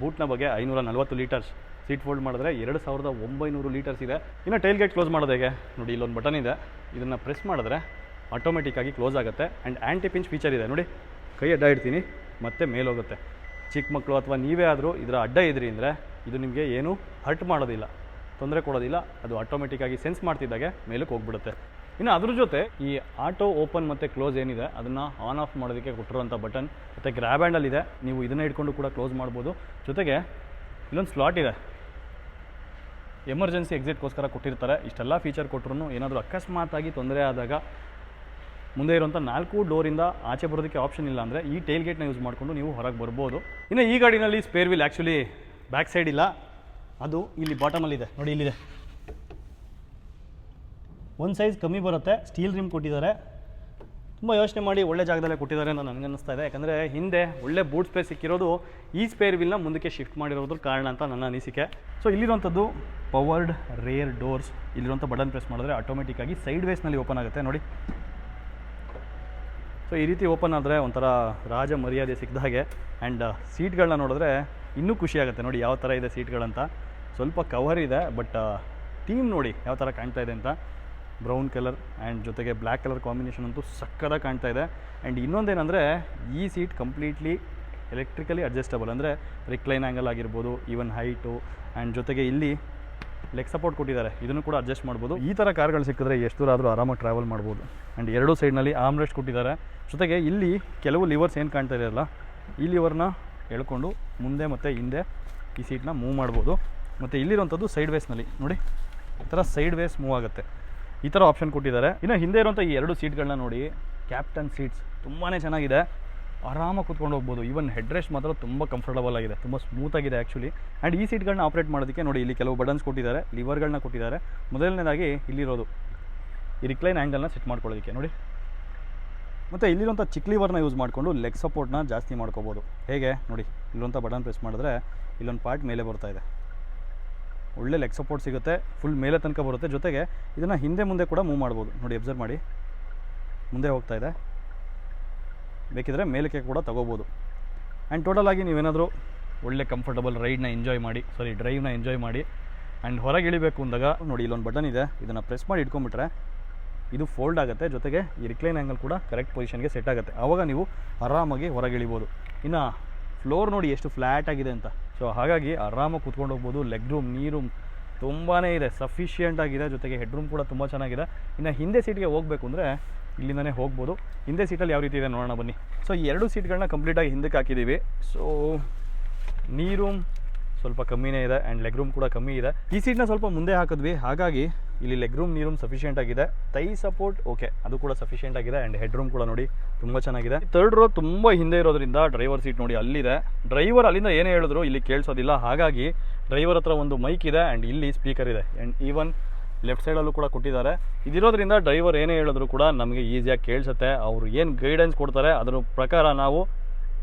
ಬೂಟ್ನ ಬಗ್ಗೆ ಐನೂರ ನಲ್ವತ್ತು ಲೀಟರ್ಸ್ ಸೀಟ್ ಫೋಲ್ಡ್ ಮಾಡಿದ್ರೆ ಎರಡು ಸಾವಿರದ ಒಂಬೈನೂರು ಲೀಟರ್ಸ್ ಇದೆ. ಇನ್ನು ಟೈಲ್ ಗೇಟ್ ಕ್ಲೋಸ್ ಮಾಡೋದು ಹೇಗೆ? ನೋಡಿ, ಇಲ್ಲೊಂದು ಬಟನ್ ಇದೆ. ಇದನ್ನು ಪ್ರೆಸ್ ಮಾಡಿದ್ರೆ ಆಟೋಮೆಟಿಕ್ಕಾಗಿ ಕ್ಲೋಸ್ ಆಗುತ್ತೆ. ಆ್ಯಂಡ್ ಆ್ಯಂಟಿ ಪಿಂಚ್ ಫೀಚರ್ ಇದೆ. ನೋಡಿ, ಕೈ ಅಡ್ಡ ಇಡ್ತೀನಿ, ಮತ್ತೆ ಮೇಲೋಗುತ್ತೆ. ಚಿಕ್ಕ ಮಕ್ಕಳು ಅಥವಾ ನೀವೇ ಆದರೂ ಇದರ ಅಡ್ಡ ಇದ್ರಿ ಅಂದರೆ ಇದು ನಿಮಗೆ ಏನೂ ಹರ್ಟ್ ಮಾಡೋದಿಲ್ಲ. ತೊಂದರೆ ಕೊಡೋದಿಲ್ಲ. ಅದು ಆಟೋಮೆಟಿಕ್ಕಾಗಿ ಸೆನ್ಸ್ ಮಾಡ್ತಿದ್ದಾಗೆ ಮೇಲಕ್ಕೆ ಹೋಗ್ಬಿಡುತ್ತೆ. ಇನ್ನು ಅದ್ರ ಜೊತೆ ಈ ಆಟೋ ಓಪನ್ ಮತ್ತು ಕ್ಲೋಸ್ ಏನಿದೆ, ಅದನ್ನು ಆನ್ ಆಫ್ ಮಾಡೋದಕ್ಕೆ ಕೊಟ್ಟಿರುವಂಥ ಬಟನ್ ಮತ್ತು ಗ್ರ್ಯಾಬ್ ಹ್ಯಾಂಡಲ್ಲಿದೆ ನೀವು ಇದನ್ನ ಇಟ್ಕೊಂಡು ಕೂಡ ಕ್ಲೋಸ್ ಮಾಡ್ಬೋದು. ಜೊತೆಗೆ ಇಲ್ಲೊಂದು ಸ್ಲಾಟ್ ಇದೆ. ಎಮರ್ಜೆನ್ಸಿ ಎಕ್ಸಿಟ್ಗೋಸ್ಕರ ಕೊಟ್ಟಿರ್ತಾರೆ. ಇಷ್ಟೆಲ್ಲ ಫೀಚರ್ ಕೊಟ್ಟರು ಏನಾದರೂ ಅಕಸ್ಮಾತಾಗಿ ತೊಂದರೆ ಆದಾಗ ಮುಂದೆ ಇರುವಂಥ ನಾಲ್ಕು ಡೋರಿಂದ ಆಚೆ ಬರೋದಕ್ಕೆ ಆಪ್ಷನ್ ಇಲ್ಲ ಅಂದರೆ ಈ ಟೈಲ್ ಗೇಟ್ನ ಯೂಸ್ ಮಾಡಿಕೊಂಡು ನೀವು ಹೊರಗೆ ಬರ್ಬೋದು. ಇನ್ನು ಈ ಗಾಡಿನಲ್ಲಿ spare wheel actually back side ಇಲ್ಲ. ಅದು ಇಲ್ಲಿ ಬಾಟಮಲ್ಲಿದೆ ನೋಡಿ ಇಲ್ಲಿದೆ. ಒಂದು ಸೈಜ್ ಕಮ್ಮಿ ಬರುತ್ತೆ ಸ್ಟೀಲ್ ರಿಮ್ ಕೊಟ್ಟಿದ್ದಾರೆ. ತುಂಬ ಯೋಚನೆ ಮಾಡಿ ಒಳ್ಳೆ ಜಾಗದಲ್ಲೇ ಕೊಟ್ಟಿದ್ದಾರೆ ಅಂತ ನನಗೆ ಅನ್ನಿಸ್ತಾ ಇದೆ. ಯಾಕಂದರೆ ಹಿಂದೆ ಒಳ್ಳೆ ಬೂಟ್ ಸ್ಪೇಸ್ ಸಿಕ್ಕಿರೋದು ಈ ಸ್ಪೇರ್ ವಿಲ್ನ ಮುಂದಕ್ಕೆ ಶಿಫ್ಟ್ ಮಾಡಿರೋದ್ರ ಕಾರಣ ಅಂತ ನನ್ನ ಅನಿಸಿಕೆ. ಸೊ ಇಲ್ಲಿರುವಂಥದ್ದು ಪವರ್ಡ್ ರೇರ್ ಡೋರ್ಸ್ ಇಲ್ಲಿರುವಂಥ ಬಟನ್ ಪ್ರೆಸ್ ಮಾಡಿದ್ರೆ ಆಟೋಮೆಟಿಕ್ಕಾಗಿ ಸೈಡ್ ವೇಸ್ನಲ್ಲಿ ಓಪನ್ ಆಗುತ್ತೆ. ನೋಡಿ. ಸೊ ಈ ರೀತಿ ಓಪನ್ ಆದರೆ ಒಂಥರ ರಾಜ ಮರ್ಯಾದೆ ಸಿಕ್ಕಿದ ಹಾಗೆ. ಆ್ಯಂಡ್ ಸೀಟ್ಗಳನ್ನ ನೋಡಿದ್ರೆ ಇನ್ನೂ ಖುಷಿ ಆಗುತ್ತೆ. ನೋಡಿ, ಯಾವ ಥರ ಇದೆ ಸೀಟ್ಗಳಂತ ಸ್ವಲ್ಪ ಕವರ್ ಇದೆ ಬಟ್ ಥೀಮ್ ನೋಡಿ ಯಾವ ಥರ ಕಾಣ್ತಾ ಇದೆ ಅಂತ. ಬ್ರೌನ್ ಕಲರ್ ಆ್ಯಂಡ್ ಜೊತೆಗೆ ಬ್ಲ್ಯಾಕ್ ಕಲರ್ ಕಾಂಬಿನೇಷನ್ ಅಂತೂ ಸಕ್ಕದಾಗಿ ಕಾಣ್ತಾ ಇದೆ. ಆ್ಯಂಡ್ ಇನ್ನೊಂದೇನೆಂದರೆ, ಈ ಸೀಟ್ ಕಂಪ್ಲೀಟ್ಲಿ ಎಲೆಕ್ಟ್ರಿಕಲಿ ಅಡ್ಜಸ್ಟಬಲ್ ಅಂದರೆ ರಿಕ್ಲೈನ್ ಆ್ಯಂಗಲ್ ಆಗಿರ್ಬೋದು ಈವನ್ ಹೈಟು ಆ್ಯಂಡ್ ಜೊತೆಗೆ ಇಲ್ಲಿ ಲೆಗ್ ಸಪೋರ್ಟ್ ಕೊಟ್ಟಿದ್ದಾರೆ. ಇದನ್ನು ಕೂಡ ಅಡ್ಜಸ್ಟ್ ಮಾಡ್ಬೋದು. ಈ ಥರ ಕಾರ್ಗಳು ಸಿಕ್ಕಿದ್ರೆ ಎಷ್ಟು ದೂರ ಆದರೂ ಆರಾಮಾಗಿ ಟ್ರಾವೆಲ್ ಮಾಡ್ಬೋದು. ಆ್ಯಂಡ್ ಎರಡೂ ಸೈಡ್ನಲ್ಲಿ ಆಮ್ ರೆಸ್ಟ್ ಕೊಟ್ಟಿದ್ದಾರೆ. ಜೊತೆಗೆ ಇಲ್ಲಿ ಕೆಲವು ಲಿವರ್ಸ್ ಏನು ಕಾಣ್ತಾ ಇದೆಯಲ್ಲ ಈ ಲಿವರ್ನ ಎಳ್ಕೊಂಡು ಮುಂದೆ ಮತ್ತು ಹಿಂದೆ ಈ ಸೀಟ್ನ ಮೂವ್ ಮಾಡ್ಬೋದು. ಮತ್ತು ಇಲ್ಲಿರುವಂಥದ್ದು ಸೈಡ್ ವೇಸ್ನಲ್ಲಿ ನೋಡಿ, ಈ ಥರ ಸೈಡ್ ವೇಸ್ ಮೂವ್ ಆಗುತ್ತೆ. ಈ ಥರ ಆಪ್ಷನ್ ಕೊಟ್ಟಿದ್ದಾರೆ. ಇನ್ನು ಹಿಂದೆ ಇರುವಂಥ ಈ ಎರಡು ಸೀಟ್ಗಳನ್ನ ನೋಡಿ ಕ್ಯಾಪ್ಟನ್ ಸೀಟ್ಸ್ ತುಂಬಾ ಚೆನ್ನಾಗಿದೆ. ಆರಾಮಾಗಿ ಕೂತ್ಕೊಂಡು ಹೋಗ್ಬೋದು. ಈವನ್ ಹೆಡ್ ರೆಸ್ಟ್ ಮಾತ್ರ ತುಂಬ ಕಂಫರ್ಟಬಲ್ ಆಗಿದೆ. ತುಂಬ ಸ್ಮೂತ್ ಆಗಿದೆ ಆ್ಯಕ್ಚುಲಿ ಆ್ಯಂಡ್ ಈ ಸೀಟ್ಗಳನ್ನ ಆಪ್ರೇಟ್ ಮಾಡೋದಕ್ಕೆ ನೋಡಿ, ಇಲ್ಲಿ ಕೆಲವು ಬಟನ್ಸ್ ಕೊಟ್ಟಿದ್ದಾರೆ. ಲಿವರ್ಗಳನ್ನ ಕೊಟ್ಟಿದ್ದಾರೆ. ಮೊದಲನೇದಾಗಿ ಇಲ್ಲಿರೋದು. ಈ ರಿಕ್ಲೈನ್ ಆ್ಯಂಗಲ್ನ ಸೆಟ್ ಮಾಡ್ಕೊಳ್ಳೋದಕ್ಕೆ ನೋಡಿ. ಮತ್ತು ಇಲ್ಲಿರುವಂಥ ಚಿಕ್ ಲಿವರ್ನ ಯೂಸ್ ಮಾಡಿಕೊಂಡು ಲೆಗ್ ಸಪೋರ್ಟ್ನ ಜಾಸ್ತಿ ಮಾಡ್ಕೋಬೋದು. ಹೇಗೆ? ನೋಡಿ ಇಲ್ಲೊಂಥ ಬಟನ್ ಪ್ರೆಸ್ ಮಾಡಿದ್ರೆ ಇಲ್ಲೊಂದು ಪಾರ್ಟ್ ಮೇಲೆ ಬರ್ತಾ ಇದೆ. ಒಳ್ಳೆ ಲೆಗ್ ಸಪೋರ್ಟ್ ಸಿಗುತ್ತೆ. ಫುಲ್ ಮೇಲೆ ತನಕ ಬರುತ್ತೆ. ಜೊತೆಗೆ ಇದನ್ನು ಹಿಂದೆ ಮುಂದೆ ಕೂಡ ಮೂವ್ ಮಾಡ್ಬೋದು. ನೋಡಿ ಅಬ್ಸರ್ವ್ ಮಾಡಿ. ಮುಂದೆ ಹೋಗ್ತಾ ಇದೆ. ಬೇಕಿದ್ರೆ ಮೇಲಕ್ಕೆ ಕೂಡ ತೊಗೋಬೋದು. ಆ್ಯಂಡ್ ಟೋಟಲ್ ಆಗಿ ನೀವೇನಾದರೂ ಒಳ್ಳೆ ಕಂಫರ್ಟಬಲ್ ರೈಡ್ನ ಎಂಜಾಯ್ ಮಾಡಿ ಸಾರಿ ಡ್ರೈವ್ನ ಎಂಜಾಯ್ ಮಾಡಿ ಆ್ಯಂಡ್ ಹೊರಗೆ ಇಳಿಬೇಕು ಅಂದಾಗ, ನೋಡಿ, ಇಲ್ಲೊಂದು ಬಟನ್ ಇದೆ. ಇದನ್ನು ಪ್ರೆಸ್ ಮಾಡಿ ಇಟ್ಕೊಂಬಿಟ್ರೆ ಇದು ಫೋಲ್ಡ್ ಆಗುತ್ತೆ. ಜೊತೆಗೆ ಈ ರಿಕ್ಲೈನ್ ಆ್ಯಂಗಲ್ ಕೂಡ ಕರೆಕ್ಟ್ ಪೊಸಿಷನ್ಗೆ ಸೆಟ್ ಆಗುತ್ತೆ. ಆವಾಗ ನೀವು ಆರಾಮಾಗಿ ಹೊರಗೆ ಇಳಿಬೋದು. ಇನ್ನು ಫ್ಲೋರ್ ನೋಡಿ ಎಷ್ಟು ಫ್ಲ್ಯಾಟ್ ಆಗಿದೆ ಅಂತ. ಸೊ ಹಾಗಾಗಿ ಆರಾಮಾಗಿ ಕೂತ್ಕೊಂಡು ಹೋಗ್ಬೋದು. ಲೆಗ್ ರೂಮ್ ನೀ ರೂಮ್ ತುಂಬಾ ಇದೆ. ಸಫಿಷಿಯೆಂಟ್ ಆಗಿದೆ. ಜೊತೆಗೆ ಹೆಡ್ ರೂಮ್ ಕೂಡ ತುಂಬ ಚೆನ್ನಾಗಿದೆ. ಇನ್ನು ಹಿಂದೆ ಸೀಟ್ಗೆ ಹೋಗಬೇಕು ಅಂದರೆ ಇಲ್ಲಿಂದನೇ ಹೋಗ್ಬೋದು. ಹಿಂದೆ ಸೀಟಲ್ಲಿ ಯಾವ ರೀತಿ ಇದೆ ನೋಡೋಣ ಬನ್ನಿ. ಸೊ ಎರಡು ಸೀಟ್ಗಳನ್ನ ಕಂಪ್ಲೀಟಾಗಿ ಹಿಂದಕ್ಕೆ ಹಾಕಿದ್ದೀವಿ. ಸೊ ನೀ ರೂಮ್ ಸ್ವಲ್ಪ ಕಮ್ಮಿನೇ ಇದೆ ಆ್ಯಂಡ್ ಲೆಗ್ ರೂಮ್ ಕೂಡ ಕಮ್ಮಿ ಇದೆ. ಈ ಸೀಟ್ನ ಸ್ವಲ್ಪ ಮುಂದೆ ಹಾಕಿದ್ವಿ. ಹಾಗಾಗಿ ಇಲ್ಲಿ leg room knee room sufficient ಆಗಿದೆ. ತೈ ಸಪೋರ್ಟ್ ಓಕೆ ಅದು ಕೂಡ ಸಫಿಷಿಯೆಂಟ್ ಆಗಿದೆ ಆ್ಯಂಡ್ ಹೆಡ್ ರೂಮ್ ಕೂಡ ನೋಡಿ ತುಂಬ ಚೆನ್ನಾಗಿದೆ. ತರ್ಡ್ ರೋ ತುಂಬ ಹಿಂದೆ ಇರೋದ್ರಿಂದ ಡ್ರೈವರ್ ಸೀಟ್ ನೋಡಿ ಅಲ್ಲಿದೆ. ಡ್ರೈವರ್ ಅಲ್ಲಿಂದ ಏನೇ ಹೇಳಿದ್ರು ಇಲ್ಲಿ ಕೇಳಿಸೋದಿಲ್ಲ. ಹಾಗಾಗಿ ಡ್ರೈವರ್ ಹತ್ರ ಒಂದು ಮೈಕ್ ಇದೆ ಆ್ಯಂಡ್ ಇಲ್ಲಿ ಸ್ಪೀಕರ್ ಇದೆ. ಆ್ಯಂಡ್ ಈವನ್ ಲೆಫ್ಟ್ ಸೈಡಲ್ಲೂ ಕೂಡ ಕೊಟ್ಟಿದ್ದಾರೆ. ಇದಿರೋದ್ರಿಂದ ಡ್ರೈವರ್ ಏನೇ ಹೇಳಿದ್ರು ಕೂಡ ನಮಗೆ ಈಸಿಯಾಗಿ ಕೇಳಿಸುತ್ತೆ. ಅವರು ಏನು ಗೈಡೆನ್ಸ್ ಕೊಡ್ತಾರೆ, ಅದರ ಪ್ರಕಾರ ನಾವು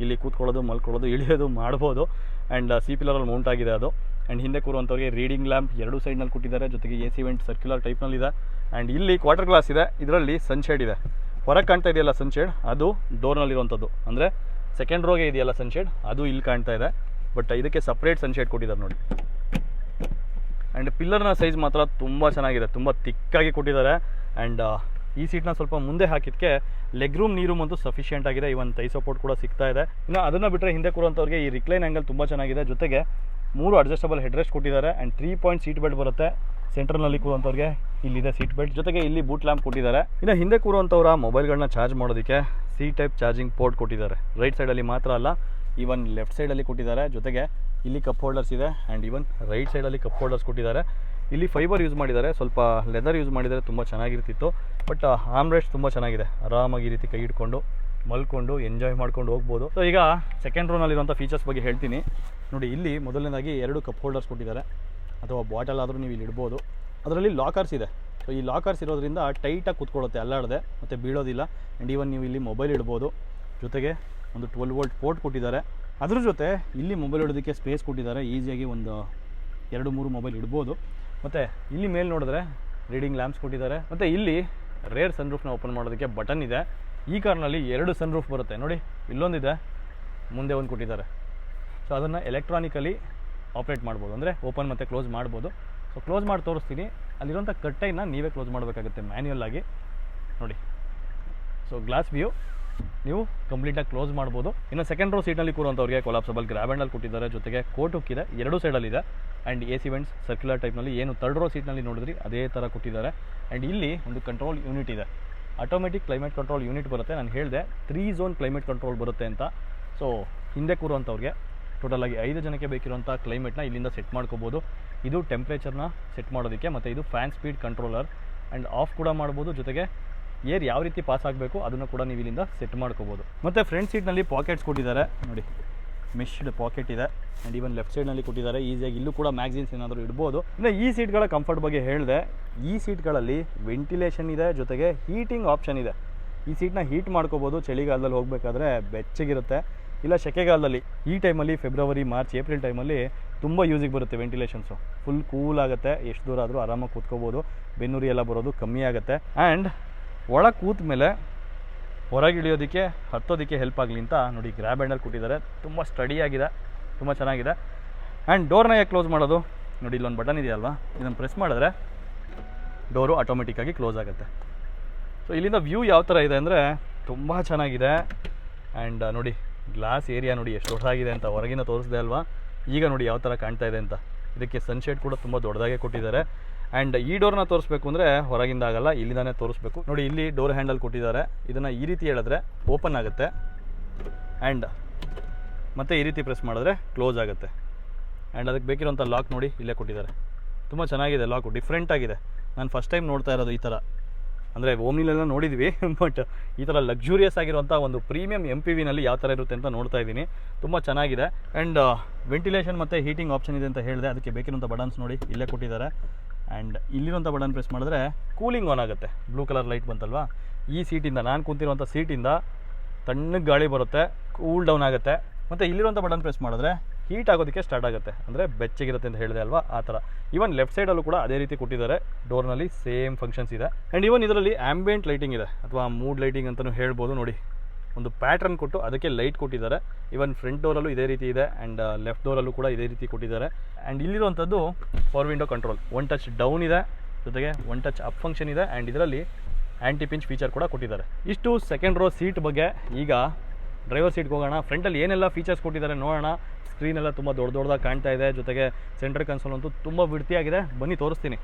ಇಲ್ಲಿ ಕೂತ್ಕೊಳ್ಳೋದು, ಮಲ್ಕೊಳ್ಳೋದು, ಇಳಿಯೋದು, ಮಾಡ್ಬೋದು. ಆ್ಯಂಡ್ ಸಿ ಪಿಲ್ಲರಲ್ಲಿ ಮೌಂಟ್ ಆಗಿದೆ ಅದು. ಆ್ಯಂಡ್ ಹಿಂದೆ ಕೂರುವಂಥವ್ರಿಗೆ ರೀಡಿಂಗ್ ಲ್ಯಾಂಪ್ ಎರಡು ಸೈಡ್ನಲ್ಲಿ ಕೊಟ್ಟಿದ್ದಾರೆ. ಜೊತೆಗೆ ಎ ಸಿ ವೆಂಟ್ ಸರ್ಕ್ಯುಲರ್ ಟೈಪ್ನಲ್ಲಿದೆ ಆ್ಯಂಡ್ ಇಲ್ಲಿ ಕ್ವಾರ್ಟರ್ ಗ್ಲಾಸ್ ಇದೆ. ಇದರಲ್ಲಿ ಸನ್ಶೇಡ್ ಇದೆ. ಹೊರಗೆ ಕಾಣ್ತಾ ಇದೆಯಲ್ಲ ಸನ್ಶೇಡ್ ಅದು ಡೋರ್ನಲ್ಲಿರುವಂಥದ್ದು ಅಂದರೆ ಸೆಕೆಂಡ್ ರೋಗೆ ಇದೆಯಲ್ಲ ಸನ್ಶೇಡ್ ಅದು ಇಲ್ಲಿ ಕಾಣ್ತಾ ಇದೆ. ಬಟ್ ಇದಕ್ಕೆ ಸಪ್ರೇಟ್ ಸನ್ಶೇಡ್ ಕೊಟ್ಟಿದ್ದಾರೆ ನೋಡಿ. ಆ್ಯಂಡ್ ಪಿಲ್ಲರ್ನ ಸೈಜ್ ಮಾತ್ರ ತುಂಬ ಚೆನ್ನಾಗಿದೆ. ತುಂಬ ತಿಕ್ಕಾಗಿ ಕೊಟ್ಟಿದ್ದಾರೆ. ಆ್ಯಂಡ್ ಈ ಸೀಟ್ನ ಸ್ವಲ್ಪ ಮುಂದೆ ಹಾಕಿದ್ದಕ್ಕೆ ಲೆಗ್ ರೂಮ್ ನೀರು ಅಂತೂ ಸಫಿಷಿಯೆಂಟ್ ಆಗಿದೆ. ಒಂದು ತೈ ಸಪೋರ್ಟ್ ಕೂಡ ಸಿಗ್ತಾ ಇದೆ. ಇನ್ನು ಅದನ್ನು ಬಿಟ್ಟರೆ ಹಿಂದೆ ಕೂರುವಂಥವ್ರಿಗೆ ಈ ರಿಕ್ಲೈನ್ ಆ್ಯಂಗಲ್ ತುಂಬ ಚೆನ್ನಾಗಿದೆ. ಜೊತೆಗೆ ಮೂರು ಅಡ್ಜಸ್ಟಬಲ್ ಹೆಡ್ ರೆಸ್ಟ್ ಕೊಟ್ಟಿದ್ದಾರೆ. And three point seat belt ಬರುತ್ತೆ. ಸೆಂಟ್ರಲ್ನಲ್ಲಿ ಕೂರುವಂಥವ್ರಿಗೆ ಇಲ್ಲಿದೆ ಸೀಟ್ ಬೆಲ್ಟ್ ಜೊತೆಗೆ ಇಲ್ಲಿ ಬೂಟ್ ಲ್ಯಾಂಪ್ ಕೊಟ್ಟಿದ್ದಾರೆ. ಇನ್ನು ಹಿಂದೆ ಕೂರುವಂಥವ್ರ ಮೊಬೈಲ್ಗಳನ್ನ ಚಾರ್ಜ್ ಮಾಡೋದಕ್ಕೆ ಸಿ ಟೈಪ್ ಚಾರ್ಜಿಂಗ್ ಪೋರ್ಟ್ ಕೊಟ್ಟಿದ್ದಾರೆ ರೈಟ್ ಸೈಡಲ್ಲಿ ಮಾತ್ರ ಅಲ್ಲ ಈವನ್ ಲೆಫ್ಟ್ ಸೈಡಲ್ಲಿ ಕೊಟ್ಟಿದ್ದಾರೆ. ಜೊತೆಗೆ ಇಲ್ಲಿ ಕಪ್ ಹೋಲ್ಡರ್ಸ್ ಇದೆ. ಆ್ಯಂಡ್ ಈವನ್ ರೈಟ್ ಸೈಡಲ್ಲಿ ಕಪ್ ಹೋಲ್ಡರ್ಸ್ ಕೊಟ್ಟಿದ್ದಾರೆ. ಇಲ್ಲಿ ಫೈಬರ್ ಯೂಸ್ ಮಾಡಿದ್ದಾರೆ. ಸ್ವಲ್ಪ ಲೆದರ್ ಯೂಸ್ ಮಾಡಿದರೆ ತುಂಬ ಚೆನ್ನಾಗಿರ್ತಿತ್ತು. ಬಟ್ ಆಮ್ ರೆಸ್ಟ್ ತುಂಬ ಚೆನ್ನಾಗಿದೆ. ಆರಾಮಾಗಿ ಈ ರೀತಿ ಕೈ ಹಿಡ್ಕೊಂಡು, ಮಲ್ಕೊಂಡು ಎಂಜಾಯ್ ಮಾಡ್ಕೊಂಡು ಹೋಗ್ಬೋದು. ಸೊ ಈಗ ಸೆಕೆಂಡ್ ರೋನಲ್ಲಿರುವಂಥ ಫೀಚರ್ಸ್ ಬಗ್ಗೆ ಹೇಳ್ತೀನಿ. ನೋಡಿ, ಇಲ್ಲಿ ಮೊದಲನೇದಾಗಿ ಎರಡು ಕಪ್ ಹೋಲ್ಡರ್ಸ್ ಕೊಟ್ಟಿದ್ದಾರೆ. ಅಥವಾ ಬಾಟಲ್ ಆದರೂ ನೀವು ಇಲ್ಲಿ ಇಡ್ಬೋದು. ಅದರಲ್ಲಿ ಲಾಕರ್ಸ್ ಇದೆ. ಸೊ ಈ ಲಾಕರ್ಸ್ ಇರೋದ್ರಿಂದ ಟೈಟಾಗಿ ಕೂತ್ಕೊಳ್ಳುತ್ತೆ, ಅಲ್ಲಾಡದೆ, ಮತ್ತು ಬೀಳೋದಿಲ್ಲ. ಆ್ಯಂಡ್ ಈವನ್ ನೀವು ಇಲ್ಲಿ ಮೊಬೈಲ್ ಇಡ್ಬೋದು. ಜೊತೆಗೆ ಒಂದು ಟ್ವೆಲ್ ವೋಲ್ಟ್ ಪೋರ್ಟ್ ಕೊಟ್ಟಿದ್ದಾರೆ. ಅದ್ರ ಜೊತೆ ಇಲ್ಲಿ ಮೊಬೈಲ್ ಇಡೋದಕ್ಕೆ ಸ್ಪೇಸ್ ಕೊಟ್ಟಿದ್ದಾರೆ. ಈಸಿಯಾಗಿ ಒಂದು ಎರಡು ಮೂರು ಮೊಬೈಲ್ ಇಡ್ಬೋದು. ಮತ್ತು ಇಲ್ಲಿ ಮೇಲೆ ನೋಡಿದ್ರೆ ರೀಡಿಂಗ್ ಲ್ಯಾಂಪ್ಸ್ ಕೊಟ್ಟಿದ್ದಾರೆ. ಮತ್ತು ಇಲ್ಲಿ ರೇರ್ ಸನ್ ರೂಫ್ನ ಓಪನ್ ಮಾಡೋದಕ್ಕೆ ಬಟನ್ ಇದೆ. ಈ ಕಾರ್ನಲ್ಲಿ ಎರಡು ಸನ್ ರೂಫ್ ಬರುತ್ತೆ. ನೋಡಿ, ಇಲ್ಲೊಂದಿದೆ. ಮುಂದೆ ಒಂದು ಕೊಟ್ಟಿದ್ದಾರೆ. ಸೊ ಅದನ್ನು ಎಲೆಕ್ಟ್ರಾನಿಕಲಿ ಆಪ್ರೇಟ್ ಮಾಡ್ಬೋದು. ಅಂದರೆ ಓಪನ್ ಮತ್ತು ಕ್ಲೋಸ್ ಮಾಡ್ಬೋದು. ಸೊ ಕ್ಲೋಸ್ ಮಾಡಿ ತೋರಿಸ್ತೀನಿ. ಅಲ್ಲಿರುವಂಥ ಕಟ್ಟೈನ ನೀವೇ ಕ್ಲೋಸ್ ಮಾಡಬೇಕಾಗುತ್ತೆ ಮ್ಯಾನ್ಯಲ್ ಆಗಿ. ನೋಡಿ. ಸೊ ಗ್ಲಾಸ್ ವ್ಯೂ ನೀವು ಕಂಪ್ಲೀಟಾಗಿ ಕ್ಲೋಸ್ ಮಾಡ್ಬೋದು. ಇನ್ನು ಸೆಕೆಂಡ್ ರೋ ಸೀಟ್ನಲ್ಲಿ ಕೂರುವಂಥವ್ರಿಗೆ ಕೊಲಾಪ್ಸಬಲ್ ಗ್ರ್ಯಾಬ್ ಹ್ಯಾಂಡಲ್ ಕೊಟ್ಟಿದ್ದಾರೆ. ಜೊತೆಗೆ ಕೋಟ್ ಹುಕ್ಕಿದೆ ಎರಡು ಎರಡೂ ಸೈಡಲ್ಲಿದೆ and A C vents circular ಟೈಪ್ನಲ್ಲಿ ಏನು ತರ್ಡ್ ರೋ ಸೀಟ್ನಲ್ಲಿ ನೋಡಿದ್ರಿ, ಅದೇ ಥರ ಕೊಟ್ಟಿದ್ದಾರೆ. ಆ್ಯಂಡ್ ಇಲ್ಲಿ ಒಂದು ಕಂಟ್ರೋಲ್ ಯೂನಿಟ್ ಇದೆ. ಆಟೋಮೆಟಿಕ್ ಕ್ಲೈಮೇಟ್ ಕಂಟ್ರೋಲ್ ಯೂನಿಟ್ ಬರುತ್ತೆ. ನಾನು ಹೇಳಿದೆ ತ್ರೀ ಝೋನ್ ಕ್ಲೈಮೇಟ್ ಕಂಟ್ರೋಲ್ ಬರುತ್ತೆ ಅಂತ. ಸೊ ಹಿಂದೆ ಕೂರುವಂಥವ್ರಿಗೆ ಟೋಟಲಾಗಿ ಐದು ಜನಕ್ಕೆ ಬೇಕಿರುವಂಥ ಕ್ಲೈಮೇಟ್ನ ಇಲ್ಲಿಂದ ಸೆಟ್ ಮಾಡ್ಕೋಬೋದು. ಇದು ಟೆಂಪ್ರೇಚರ್ನ ಸೆಟ್ ಮಾಡೋದಕ್ಕೆ, ಮತ್ತು ಇದು fan speed controller and off ಕೂಡ ಮಾಡ್ಬೋದು. ಜೊತೆಗೆ ಏರ್ ಯಾವ ರೀತಿ ಪಾಸ್ ಆಗಬೇಕು ಅದನ್ನು ಕೂಡ ನೀವು ಇಲ್ಲಿಂದ ಸೆಟ್ ಮಾಡ್ಕೋಬೋದು. ಮತ್ತು ಫ್ರಂಟ್ ಸೀಟ್ನಲ್ಲಿ ಪಾಕೆಟ್ಸ್ ಕೊಟ್ಟಿದ್ದಾರೆ. ನೋಡಿ ಮಿಶ್ಡ್ ಪಾಕೆಟ್ ಇದೆ. ಆ್ಯಂಡ್ ಈವನ್ ಲೆಫ್ಟ್ ಸೈಡ್ನಲ್ಲಿ ಕೊಟ್ಟಿದ್ದಾರೆ. ಈಸಿಯಾಗಿ ಇಲ್ಲೂ ಕೂಡ ಮ್ಯಾಗ್ಝಿನ್ಸ್ ಏನಾದರೂ ಇಡ್ಬೋದು. ಇನ್ನು ಈ ಸೀಟ್ಗಳ ಕಂಫರ್ಟ್ ಬಗ್ಗೆ ಹೇಳಿದೆ, ಈ ಸೀಟ್ಗಳಲ್ಲಿ ವೆಂಟಿಲೇಷನ್ ಇದೆ, ಜೊತೆಗೆ ಹೀಟಿಂಗ್ ಆಪ್ಷನ್ ಇದೆ. ಈ ಸೀಟ್ನ ಹೀಟ್ ಮಾಡ್ಕೋಬೋದು. ಚಳಿಗಾಲದಲ್ಲಿ ಹೋಗಬೇಕಾದ್ರೆ ಬೆಚ್ಚಗಿರುತ್ತೆ. ಇಲ್ಲ ಸೆಕೆಗಾಲದಲ್ಲಿ, ಈ ಟೈಮಲ್ಲಿ ಫೆಬ್ರವರಿ ಮಾರ್ಚ್ ಏಪ್ರಿಲ್ ಟೈಮಲ್ಲಿ ತುಂಬ ಯೂಸಿಗೆ ಬರುತ್ತೆ ವೆಂಟಿಲೇಷನ್ಸು ಫುಲ್ ಕೂಲ್ ಆಗುತ್ತೆ. ಎಷ್ಟು ದೂರ ಆದರೂ ಆರಾಮಾಗಿ ಕೂತ್ಕೋಬೋದು. ಬೆನ್ನುರಿ ಎಲ್ಲ ಬರೋದು ಕಮ್ಮಿ ಆಗುತ್ತೆ. ಆ್ಯಂಡ್ ಒಳಗೆ ಕೂತ ಮೇಲೆ ಹೊರಗೆ ಇಳಿಯೋದಕ್ಕೆ, ಹತ್ತೋದಕ್ಕೆ ಹೆಲ್ಪ್ ಆಗಲಿ ಅಂತ ನೋಡಿ ಗ್ರ್ಯಾಬ್ ಹ್ಯಾಂಡಲ್ ಕೊಟ್ಟಿದ್ದಾರೆ ತುಂಬ ಸ್ಟಡಿಯಾಗಿದೆ ತುಂಬ ಚೆನ್ನಾಗಿದೆ. ಆ್ಯಂಡ್ ಡೋರ್ನ ಯಾಕೆ ಕ್ಲೋಸ್ ಮಾಡೋದು? ನೋಡಿ ಇಲ್ಲೊಂದು ಬಟನ್ ಇದೆಯಲ್ವಾ ಇದನ್ನು ಪ್ರೆಸ್ ಮಾಡಿದ್ರೆ ಡೋರು ಆಟೋಮೆಟಿಕ್ಕಾಗಿ ಕ್ಲೋಸ್ ಆಗುತ್ತೆ. ಸೊ ಇಲ್ಲಿಂದ ವ್ಯೂ ಯಾವ ಥರ ಇದೆ ಅಂದರೆ ತುಂಬ ಚೆನ್ನಾಗಿದೆ. ಆ್ಯಂಡ್ ನೋಡಿ ಗ್ಲಾಸ್ ಏರಿಯಾ ನೋಡಿ ಎಷ್ಟು ದೊಡ್ಡದಾಗಿದೆ ಅಂತ ಹೊರಗಿನ ತೋರಿಸಿದೆ ಅಲ್ವಾ? ಈಗ ನೋಡಿ ಯಾವ ಥರ ಕಾಣ್ತಾ ಇದೆ ಅಂತ. ಇದಕ್ಕೆ ಸನ್ಶೇಡ್ ಕೂಡ ತುಂಬ ದೊಡ್ಡದಾಗೆ ಕೊಟ್ಟಿದ್ದಾರೆ. ಆ್ಯಂಡ್ ಈ ಡೋರ್ನ ತೋರಿಸ್ಬೇಕು ಅಂದರೆ ಹೊರಗಿಂದ ಆಗಲ್ಲ, ಇಲ್ಲಿಂದಾನೇ ತೋರಿಸ್ಬೇಕು. ನೋಡಿ, ಇಲ್ಲಿ ಡೋರ್ ಹ್ಯಾಂಡಲ್ ಕೊಟ್ಟಿದ್ದಾರೆ. ಇದನ್ನು ಈ ರೀತಿ ಹೇಳಿದ್ರೆ ಓಪನ್ ಆಗುತ್ತೆ. ಆ್ಯಂಡ್ ಮತ್ತೆ ಈ ರೀತಿ ಪ್ರೆಸ್ ಮಾಡಿದ್ರೆ ಕ್ಲೋಸ್ ಆಗುತ್ತೆ. ಆ್ಯಂಡ್ ಅದಕ್ಕೆ ಬೇಕಿರೋಂಥ ಲಾಕ್ ನೋಡಿ ಇಲ್ಲೇ ಕೊಟ್ಟಿದ್ದಾರೆ. ತುಂಬ ಚೆನ್ನಾಗಿದೆ ಲಾಕು ಡಿಫ್ರೆಂಟ್ ಆಗಿದೆ. ನಾನು ಫಸ್ಟ್ ಟೈಮ್ ನೋಡ್ತಾ ಇರೋದು ಈ ಥರ ಅಂದರೆ ಓಮ್ನಿಲೆಲ್ಲ ನೋಡಿದ್ವಿ ಬಟ್ ಈ ಥರ ಲಕ್ಸುರಿಯಸ್ ಆಗಿರುವಂಥ ಒಂದು ಪ್ರೀಮಿಯಂ ಎಂ ಪಿ ವಿನಲ್ಲಿ ಯಾವ ಥರ ಇರುತ್ತೆ ಅಂತ ನೋಡ್ತಾ ಇದ್ದೀನಿ. ತುಂಬ ಚೆನ್ನಾಗಿದೆ. ಆ್ಯಂಡ್ ವೆಂಟಿಲೇಷನ್ ಮತ್ತು ಹೀಟಿಂಗ್ ಆಪ್ಷನ್ ಇದೆ ಅಂತ ಹೇಳಿದೆ. ಅದಕ್ಕೆ ಬೇಕಿರುವಂಥ ಬಟನ್ಸ್ ನೋಡಿ ಇಲ್ಲೇ ಕೊಟ್ಟಿದ್ದಾರೆ. ಆ್ಯಂಡ್ ಇಲ್ಲಿರುವಂಥ ಬಟನ್ ಪ್ರೆಸ್ ಮಾಡಿದ್ರೆ ಕೂಲಿಂಗ್ ಆನ್ ಆಗುತ್ತೆ. ಬ್ಲೂ ಕಲರ್ ಲೈಟ್ ಬಂತಲ್ವಾ? ಈ ಸೀಟಿಂದ ನಾನು ಕೂತಿರುವಂಥ ಸೀಟಿಂದ ತಣ್ಣಗೆ ಗಾಳಿ ಬರುತ್ತೆ ಕೂಲ್ ಡೌನ್ ಆಗುತ್ತೆ. ಮತ್ತು ಇಲ್ಲಿರುವಂಥ ಬಟನ್ ಪ್ರೆಸ್ ಮಾಡಿದ್ರೆ ಹೀಟ್ ಆಗೋದಕ್ಕೆ ಸ್ಟಾರ್ಟ್ ಆಗುತ್ತೆ. ಅಂದರೆ ಬೆಚ್ಚಗಿರುತ್ತೆ ಅಂತ ಹೇಳಿದೆ ಅಲ್ವಾ? ಆ ಥರ. ಈವನ್ ಲೆಫ್ಟ್ ಸೈಡಲ್ಲೂ ಕೂಡ ಅದೇ ರೀತಿ ಕೊಟ್ಟಿದ್ದಾರೆ. ಡೋರ್ನಲ್ಲಿ ಸೇಮ್ ಫಂಕ್ಷನ್ಸ್ ಇದೆ. ಆ್ಯಂಡ್ ಈವನ್ ಇದರಲ್ಲಿ ಆ್ಯಂಬಿಯೆಂಟ್ ಲೈಟಿಂಗ್ ಇದೆ. ಅಥವಾ ಮೂಡ್ ಲೈಟಿಂಗ್ ಅಂತಲೂ ಹೇಳ್ಬೋದು ನೋಡಿ. ಒಂದು ಪ್ಯಾಟ್ರನ್ ಕೊಟ್ಟು ಅದಕ್ಕೆ ಲೈಟ್ ಕೊಟ್ಟಿದ್ದಾರೆ. ಇವನ್ ಫ್ರಂಟ್ ಡೋರಲ್ಲೂ ಇದೇ ರೀತಿ ಇದೆ ಆ್ಯಂಡ್ ಲೆಫ್ಟ್ ಡೋರಲ್ಲೂ ಕೂಡ ಇದೇ ರೀತಿ ಕೊಟ್ಟಿದ್ದಾರೆ. And ಇಲ್ಲಿರುವಂಥದ್ದು four window control one touch down ಇದೆ. ಜೊತೆಗೆ ಒನ್ ಟಚ್ ಅಪ್ ಫಂಕ್ಷನ್ ಇದೆ ಆ್ಯಂಡ್ ಇದರಲ್ಲಿ ಆ್ಯಂಟಿ ಪಿಂಚ್ ಫೀಚರ್ ಕೂಡ ಕೊಟ್ಟಿದ್ದಾರೆ. ಇಷ್ಟು ಸೆಕೆಂಡ್ ರೋ ಸೀಟ್ ಬಗ್ಗೆ. ಈಗ ಡ್ರೈವರ್ ಸೀಟ್ಗೆ ಹೋಗೋಣ. ಫ್ರಂಟಲ್ಲಿ ಏನೆಲ್ಲ ಫೀಚರ್ಸ್ ಕೊಟ್ಟಿದ್ದಾರೆ ನೋಡೋಣ. ಸ್ಕ್ರೀನ್ ಎಲ್ಲ ತುಂಬ ದೊಡ್ಡ ದೊಡ್ಡದಾಗಿ ಕಾಣ್ತಾ ಇದೆ. ಜೊತೆಗೆ ಸೆಂಟರ್ ಕನ್ಸೋಲ್ ಅಂತೂ ತುಂಬ ಬಿಡ್ತಿಯಾಗಿದೆ ಬನ್ನಿ ತೋರಿಸ್ತೀನಿ.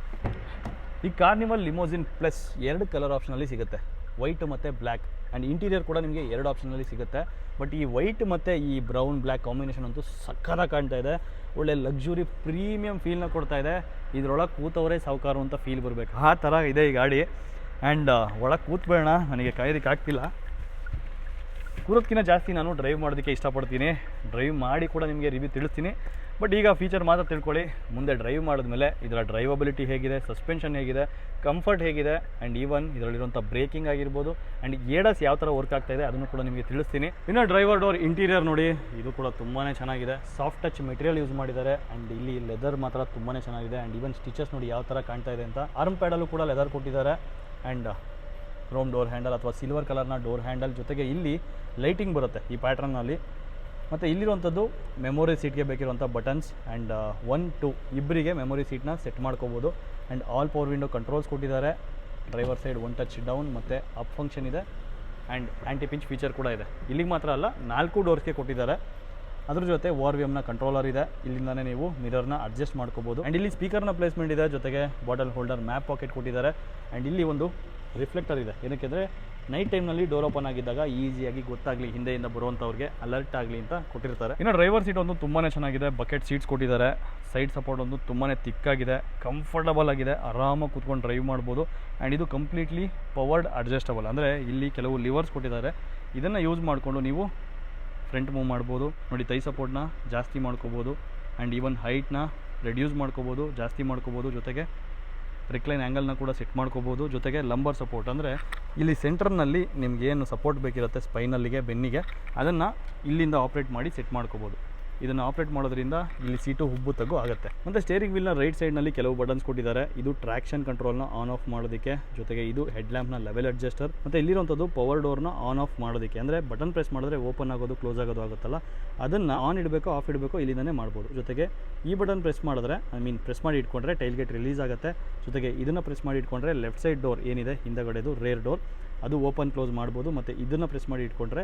ಈ ಕಾರ್ನಿವಲ್ ಲಿಮೋಸಿನ್ ಪ್ಲಸ್ ಎರಡು ಕಲರ್ ಆಪ್ಷನಲ್ಲಿ ಸಿಗುತ್ತೆ. ವೈಟ್ ಮತ್ತು ಬ್ಲ್ಯಾಕ್. ಆ್ಯಂಡ್ ಇಂಟೀರಿಯರ್ ಕೂಡ ನಿಮಗೆ ಎರಡು ಆಪ್ಷನಲ್ಲಿ ಸಿಗುತ್ತೆ. ಬಟ್ ಈ ವೈಟ್ ಮತ್ತು ಈ ಬ್ರೌನ್, ಬ್ಲ್ಯಾಕ್ ಕಾಂಬಿನೇಷನ್ ಅಂತೂ ಸಕ್ಕತ್ತಾಗಿ ಕಾಣ್ತಾ ಇದೆ. ಒಳ್ಳೆ ಲಕ್ಸುರಿ ಪ್ರೀಮಿಯಂ ಫೀಲ್ನ ಕೊಡ್ತಾ ಇದೆ. ಇದರೊಳಗೆ ಕೂತವರೇ ಸಾವುಕಾರ ಅಂತ ಫೀಲ್ ಬರಬೇಕು. ಆ ಥರ ಇದೆ ಈ ಗಾಡಿ. ಆ್ಯಂಡ್ ಒಳಗೆ ಕೂತ್ಬೇಡ. ನನಗೆ ಕಾಯೋದಕ್ಕೆ ಆಗ್ತಿಲ್ಲ. ಕೂರೋದಕ್ಕಿಂತ ಜಾಸ್ತಿ ನಾನು ಡ್ರೈವ್ ಮಾಡೋದಕ್ಕೆ ಇಷ್ಟಪಡ್ತೀನಿ. ಡ್ರೈವ್ ಮಾಡಿ ಕೂಡ ನಿಮಗೆ ರಿವ್ಯೂ ತಿಳಿಸ್ತೀನಿ. ಬಟ್ ಈಗ ಫೀಚರ್ ಮಾತ್ರ ತಿಳ್ಕೊಳ್ಳಿ. ಮುಂದೆ ಡ್ರೈವ್ ಮಾಡಿದ್ಮೇಲೆ ಇದರ ಡ್ರೈವಬಿಲಿಟಿ ಹೇಗಿದೆ ಸಸ್ಪೆನ್ಷನ್ ಹೇಗಿದೆ ಕಂಫರ್ಟ್ ಹೇಗಿದೆ ಆ್ಯಂಡ್ ಈವನ್ ಇದರಲ್ಲಿರುವಂಥ ಬ್ರೇಕಿಂಗ್ ಆಗಿರ್ಬೋದು. ಆ್ಯಂಡ್ ಏಡಸ್ ಯಾವ ಥರ ವರ್ಕ್ ಆಗ್ತಾ ಇದೆ ಅದನ್ನು ಕೂಡ ನಿಮಗೆ ತಿಳಿಸ್ತೀನಿ. ಇನ್ನು ಡ್ರೈವರ್ ಡೋರ್ ಇಂಟೀರಿಯರ್ ನೋಡಿ, ಇದು ಕೂಡ ತುಂಬಾ ಚೆನ್ನಾಗಿದೆ. ಸಾಫ್ಟ್ ಟಚ್ ಮೆಟೀರಿಯಲ್ ಯೂಸ್ ಮಾಡಿದ್ದಾರೆ. ಆ್ಯಂಡ್ ಇಲ್ಲಿ ಲೆದರ್ ಮಾತ್ರ ತುಂಬಾ ಚೆನ್ನಾಗಿದೆ. ಆ್ಯಂಡ್ ಈವನ್ ಸ್ಟಿಚಸ್ ನೋಡಿ ಯಾವ ಥರ ಕಾಣ್ತಾ ಇದೆ ಅಂತ. ಆರ್ಮ್ ಪ್ಯಾಡಲ್ಲೂ ಕೂಡ ಲೆದರ್ ಕೊಟ್ಟಿದ್ದಾರೆ. ಆ್ಯಂಡ್ ಕ್ರೋಮ್ ಡೋರ್ ಹ್ಯಾಂಡಲ್ ಅಥವಾ ಸಿಲ್ವರ್ ಕಲರ್ನ ಡೋರ್ ಹ್ಯಾಂಡಲ್ ಜೊತೆಗೆ ಇಲ್ಲಿ ಲೈಟಿಂಗ್ ಬರುತ್ತೆ ಈ ಪ್ಯಾಟ್ರನ್ನಲ್ಲಿ ಮತ್ತು ಇಲ್ಲಿರುವಂಥದ್ದು ಮೆಮೊರಿ ಸೀಟ್ಗೆ ಬೇಕಿರುವಂಥ ಬಟನ್ಸ್ ಆ್ಯಂಡ್ ಒನ್ ಟು ಇಬ್ಬರಿಗೆ ಮೆಮೊರಿ ಸೀಟ್ನ ಸೆಟ್ ಮಾಡ್ಕೋಬೋದು. And all power window controls ಕೊಟ್ಟಿದ್ದಾರೆ. Driver side one touch down ಮತ್ತು ಅಪ್ ಫಂಕ್ಷನ್ ಇದೆ. ಆ್ಯಂಡ್ ಆ್ಯಂಟಿ ಪಿಂಚ್ ಫೀಚರ್ ಕೂಡ ಇದೆ. ಇಲ್ಲಿಗೆ ಮಾತ್ರ ಅಲ್ಲ, ನಾಲ್ಕು ಡೋರ್ಸ್ಗೆ ಕೊಟ್ಟಿದ್ದಾರೆ. ಅದ್ರ ಜೊತೆ ವಾರ್ ವಿ ಎಮ್ನ ಕಂಟ್ರೋಲರ್ ಇದೆ. ಇಲ್ಲಿಂದಾನೇ ನೀವು ಮಿರರ್ನ ಅಡ್ಜಸ್ಟ್ ಮಾಡ್ಕೋಬೋದು. ಆ್ಯಂಡ್ ಇಲ್ಲಿ ಸ್ಪೀಕರ್ನ ಪ್ಲೇಸ್ಮೆಂಟ್ ಇದೆ. ಜೊತೆಗೆ ಬಾಟಲ್ ಹೋಲ್ಡರ್ ಮ್ಯಾಪ್ ಪಾಕೆಟ್ ಕೊಟ್ಟಿದ್ದಾರೆ. ಆ್ಯಂಡ್ ಇಲ್ಲಿ ಒಂದು ರಿಫ್ಲೆಕ್ಟರ್ ಇದೆ. ಏನಕ್ಕೆ ಅಂದರೆ ನೈಟ್ ಟೈಮ್ನಲ್ಲಿ ಡೋರ್ ಓಪನ್ ಆಗಿದ್ದಾಗ ಈಸಿಯಾಗಿ ಗೊತ್ತಾಗಲಿ, ಹಿಂದೆಯಿಂದ ಬರುವಂಥವ್ರಿಗೆ ಅಲರ್ಟ್ ಆಗಲಿ ಅಂತ ಕೊಟ್ಟಿರ್ತಾರೆ. ಇನ್ನು ಡ್ರೈವರ್ ಸೀಟ್ ಒಂದು ತುಂಬಾ ಚೆನ್ನಾಗಿದೆ ಬಕೆಟ್ ಸೀಟ್ಸ್ ಕೊಟ್ಟಿದ್ದಾರೆ. ಸೈಡ್ ಸಪೋರ್ಟ್ ಒಂದು ತುಂಬಾ ತಿಕ್ಕಾಗಿದೆ ಕಂಫರ್ಟಬಲ್ ಆಗಿದೆ ಆರಾಮಾಗಿ ಕೂತ್ಕೊಂಡು ಡ್ರೈವ್ ಮಾಡ್ಬೋದು. ಆ್ಯಂಡ್ ಇದು ಕಂಪ್ಲೀಟ್ಲಿ ಪವರ್ಡ್ ಅಡ್ಜಸ್ಟಬಲ್ ಅಂದರೆ ಇಲ್ಲಿ ಕೆಲವು ಲಿವರ್ಸ್ ಕೊಟ್ಟಿದ್ದಾರೆ. ಇದನ್ನು ಯೂಸ್ ಮಾಡಿಕೊಂಡು ನೀವು ಫ್ರಂಟ್ ಮೂವ್ ಮಾಡ್ಬೋದು. ನೋಡಿ ತೈ ಸಪೋರ್ಟ್ನ ಜಾಸ್ತಿ ಮಾಡ್ಕೋಬೋದು. ಆ್ಯಂಡ್ ಈವನ್ ಹೈಟ್ನ ರೆಡ್ಯೂಸ್ ಮಾಡ್ಕೋಬೋದು, ಜಾಸ್ತಿ ಮಾಡ್ಕೋಬೋದು ಜೊತೆಗೆ ರಿಕ್ಲೈನ್ ಆ್ಯಂಗಲ್ನ ಕೂಡ ಸೆಟ್ ಮಾಡ್ಕೋಬೋದು. ಜೊತೆಗೆ ಲಂಬರ್ ಸಪೋರ್ಟ್ ಅಂದರೆ ಇಲ್ಲಿ ಸೆಂಟರ್ನಲ್ಲಿ ನಿಮ್ಗೆ ಏನು ಸಪೋರ್ಟ್ ಬೇಕಿರುತ್ತೆ ಸ್ಪೈನಲ್ಲಿಗೆ ಬೆನ್ನಿಗೆ, ಅದನ್ನು ಇಲ್ಲಿಂದ ಆಪ್ರೇಟ್ ಮಾಡಿ ಸೆಟ್ ಮಾಡ್ಕೋಬೋದು. ಇದನ್ನು ಆಪ್ರೇಟ್ ಮಾಡೋದ್ರಿಂದ ಇಲ್ಲಿ ಸೀಟು ಹುಬ್ಬು ತಗ್ಗು ಆಗುತ್ತೆ. ಮತ್ತು ಸ್ಟೇರಿಂಗ್ ವೀಲ್ನ ರೈಟ್ ಸೈಡ್ನಲ್ಲಿ ಕೆಲವು ಬಟನ್ಸ್ ಕೊಟ್ಟಿದ್ದಾರೆ. ಇದು ಟ್ರ್ಯಾಕ್ಷನ್ ಕಂಟ್ರೋಲ್ನ ಆನ್ ಆಫ್ ಮಾಡೋದಕ್ಕೆ, ಜೊತೆಗೆ ಇದು ಹೆಡ್ ಲ್ಯಾಂಪ್ನ ಲೆವೆಲ್ ಅಡ್ಜಸ್ಟರ್ ಮತ್ತು ಇಲ್ಲಿರುವಂಥದ್ದು ಪವರ್ ಡೋರ್ನ ಆನ್ ಆಫ್ ಮಾಡೋದಕ್ಕೆ. ಅಂದರೆ ಬಟನ್ ಪ್ರೆಸ್ ಮಾಡಿದ್ರೆ ಓಪನ್ ಆಗೋದು ಕ್ಲೋಸ್ ಆಗೋದು ಆಗುತ್ತಲ್ಲ. ಅದನ್ನು ಆನ್ ಇಡಬೇಕು ಆಫ್ ಇಡಬೇಕು ಇಲ್ಲಿಂದನೇ ಮಾಡ್ಬೋದು. ಜೊತೆಗೆ ಈ ಬಟನ್ ಪ್ರೆಸ್ ಮಾಡಿದ್ರೆ ಐ ಮೀನ್ ಪ್ರೆಸ್ ಮಾಡಿ ಇಟ್ಕೊಂಡ್ರೆ ಟೈಲ್ ಗೇಟ್ ರಿಲೀಸ್ ಆಗುತ್ತೆ. ಜೊತೆಗೆ ಇದನ್ನು ಪ್ರೆಸ್ ಮಾಡಿ ಇಟ್ಕೊಂಡ್ರೆ ಲೆಫ್ಟ್ ಸೈಡ್ ಡೋರ್ ಏನಿದೆ, ಹಿಂದಗಡೆದು ರೇರ್ ಡೋರ್ ಅದು ಓಪನ್ ಕ್ಲೋಸ್ ಮಾಡ್ಬೋದು. ಮತ್ತು ಇದನ್ನು ಪ್ರೆಸ್ ಮಾಡಿ ಇಟ್ಕೊಂಡ್ರೆ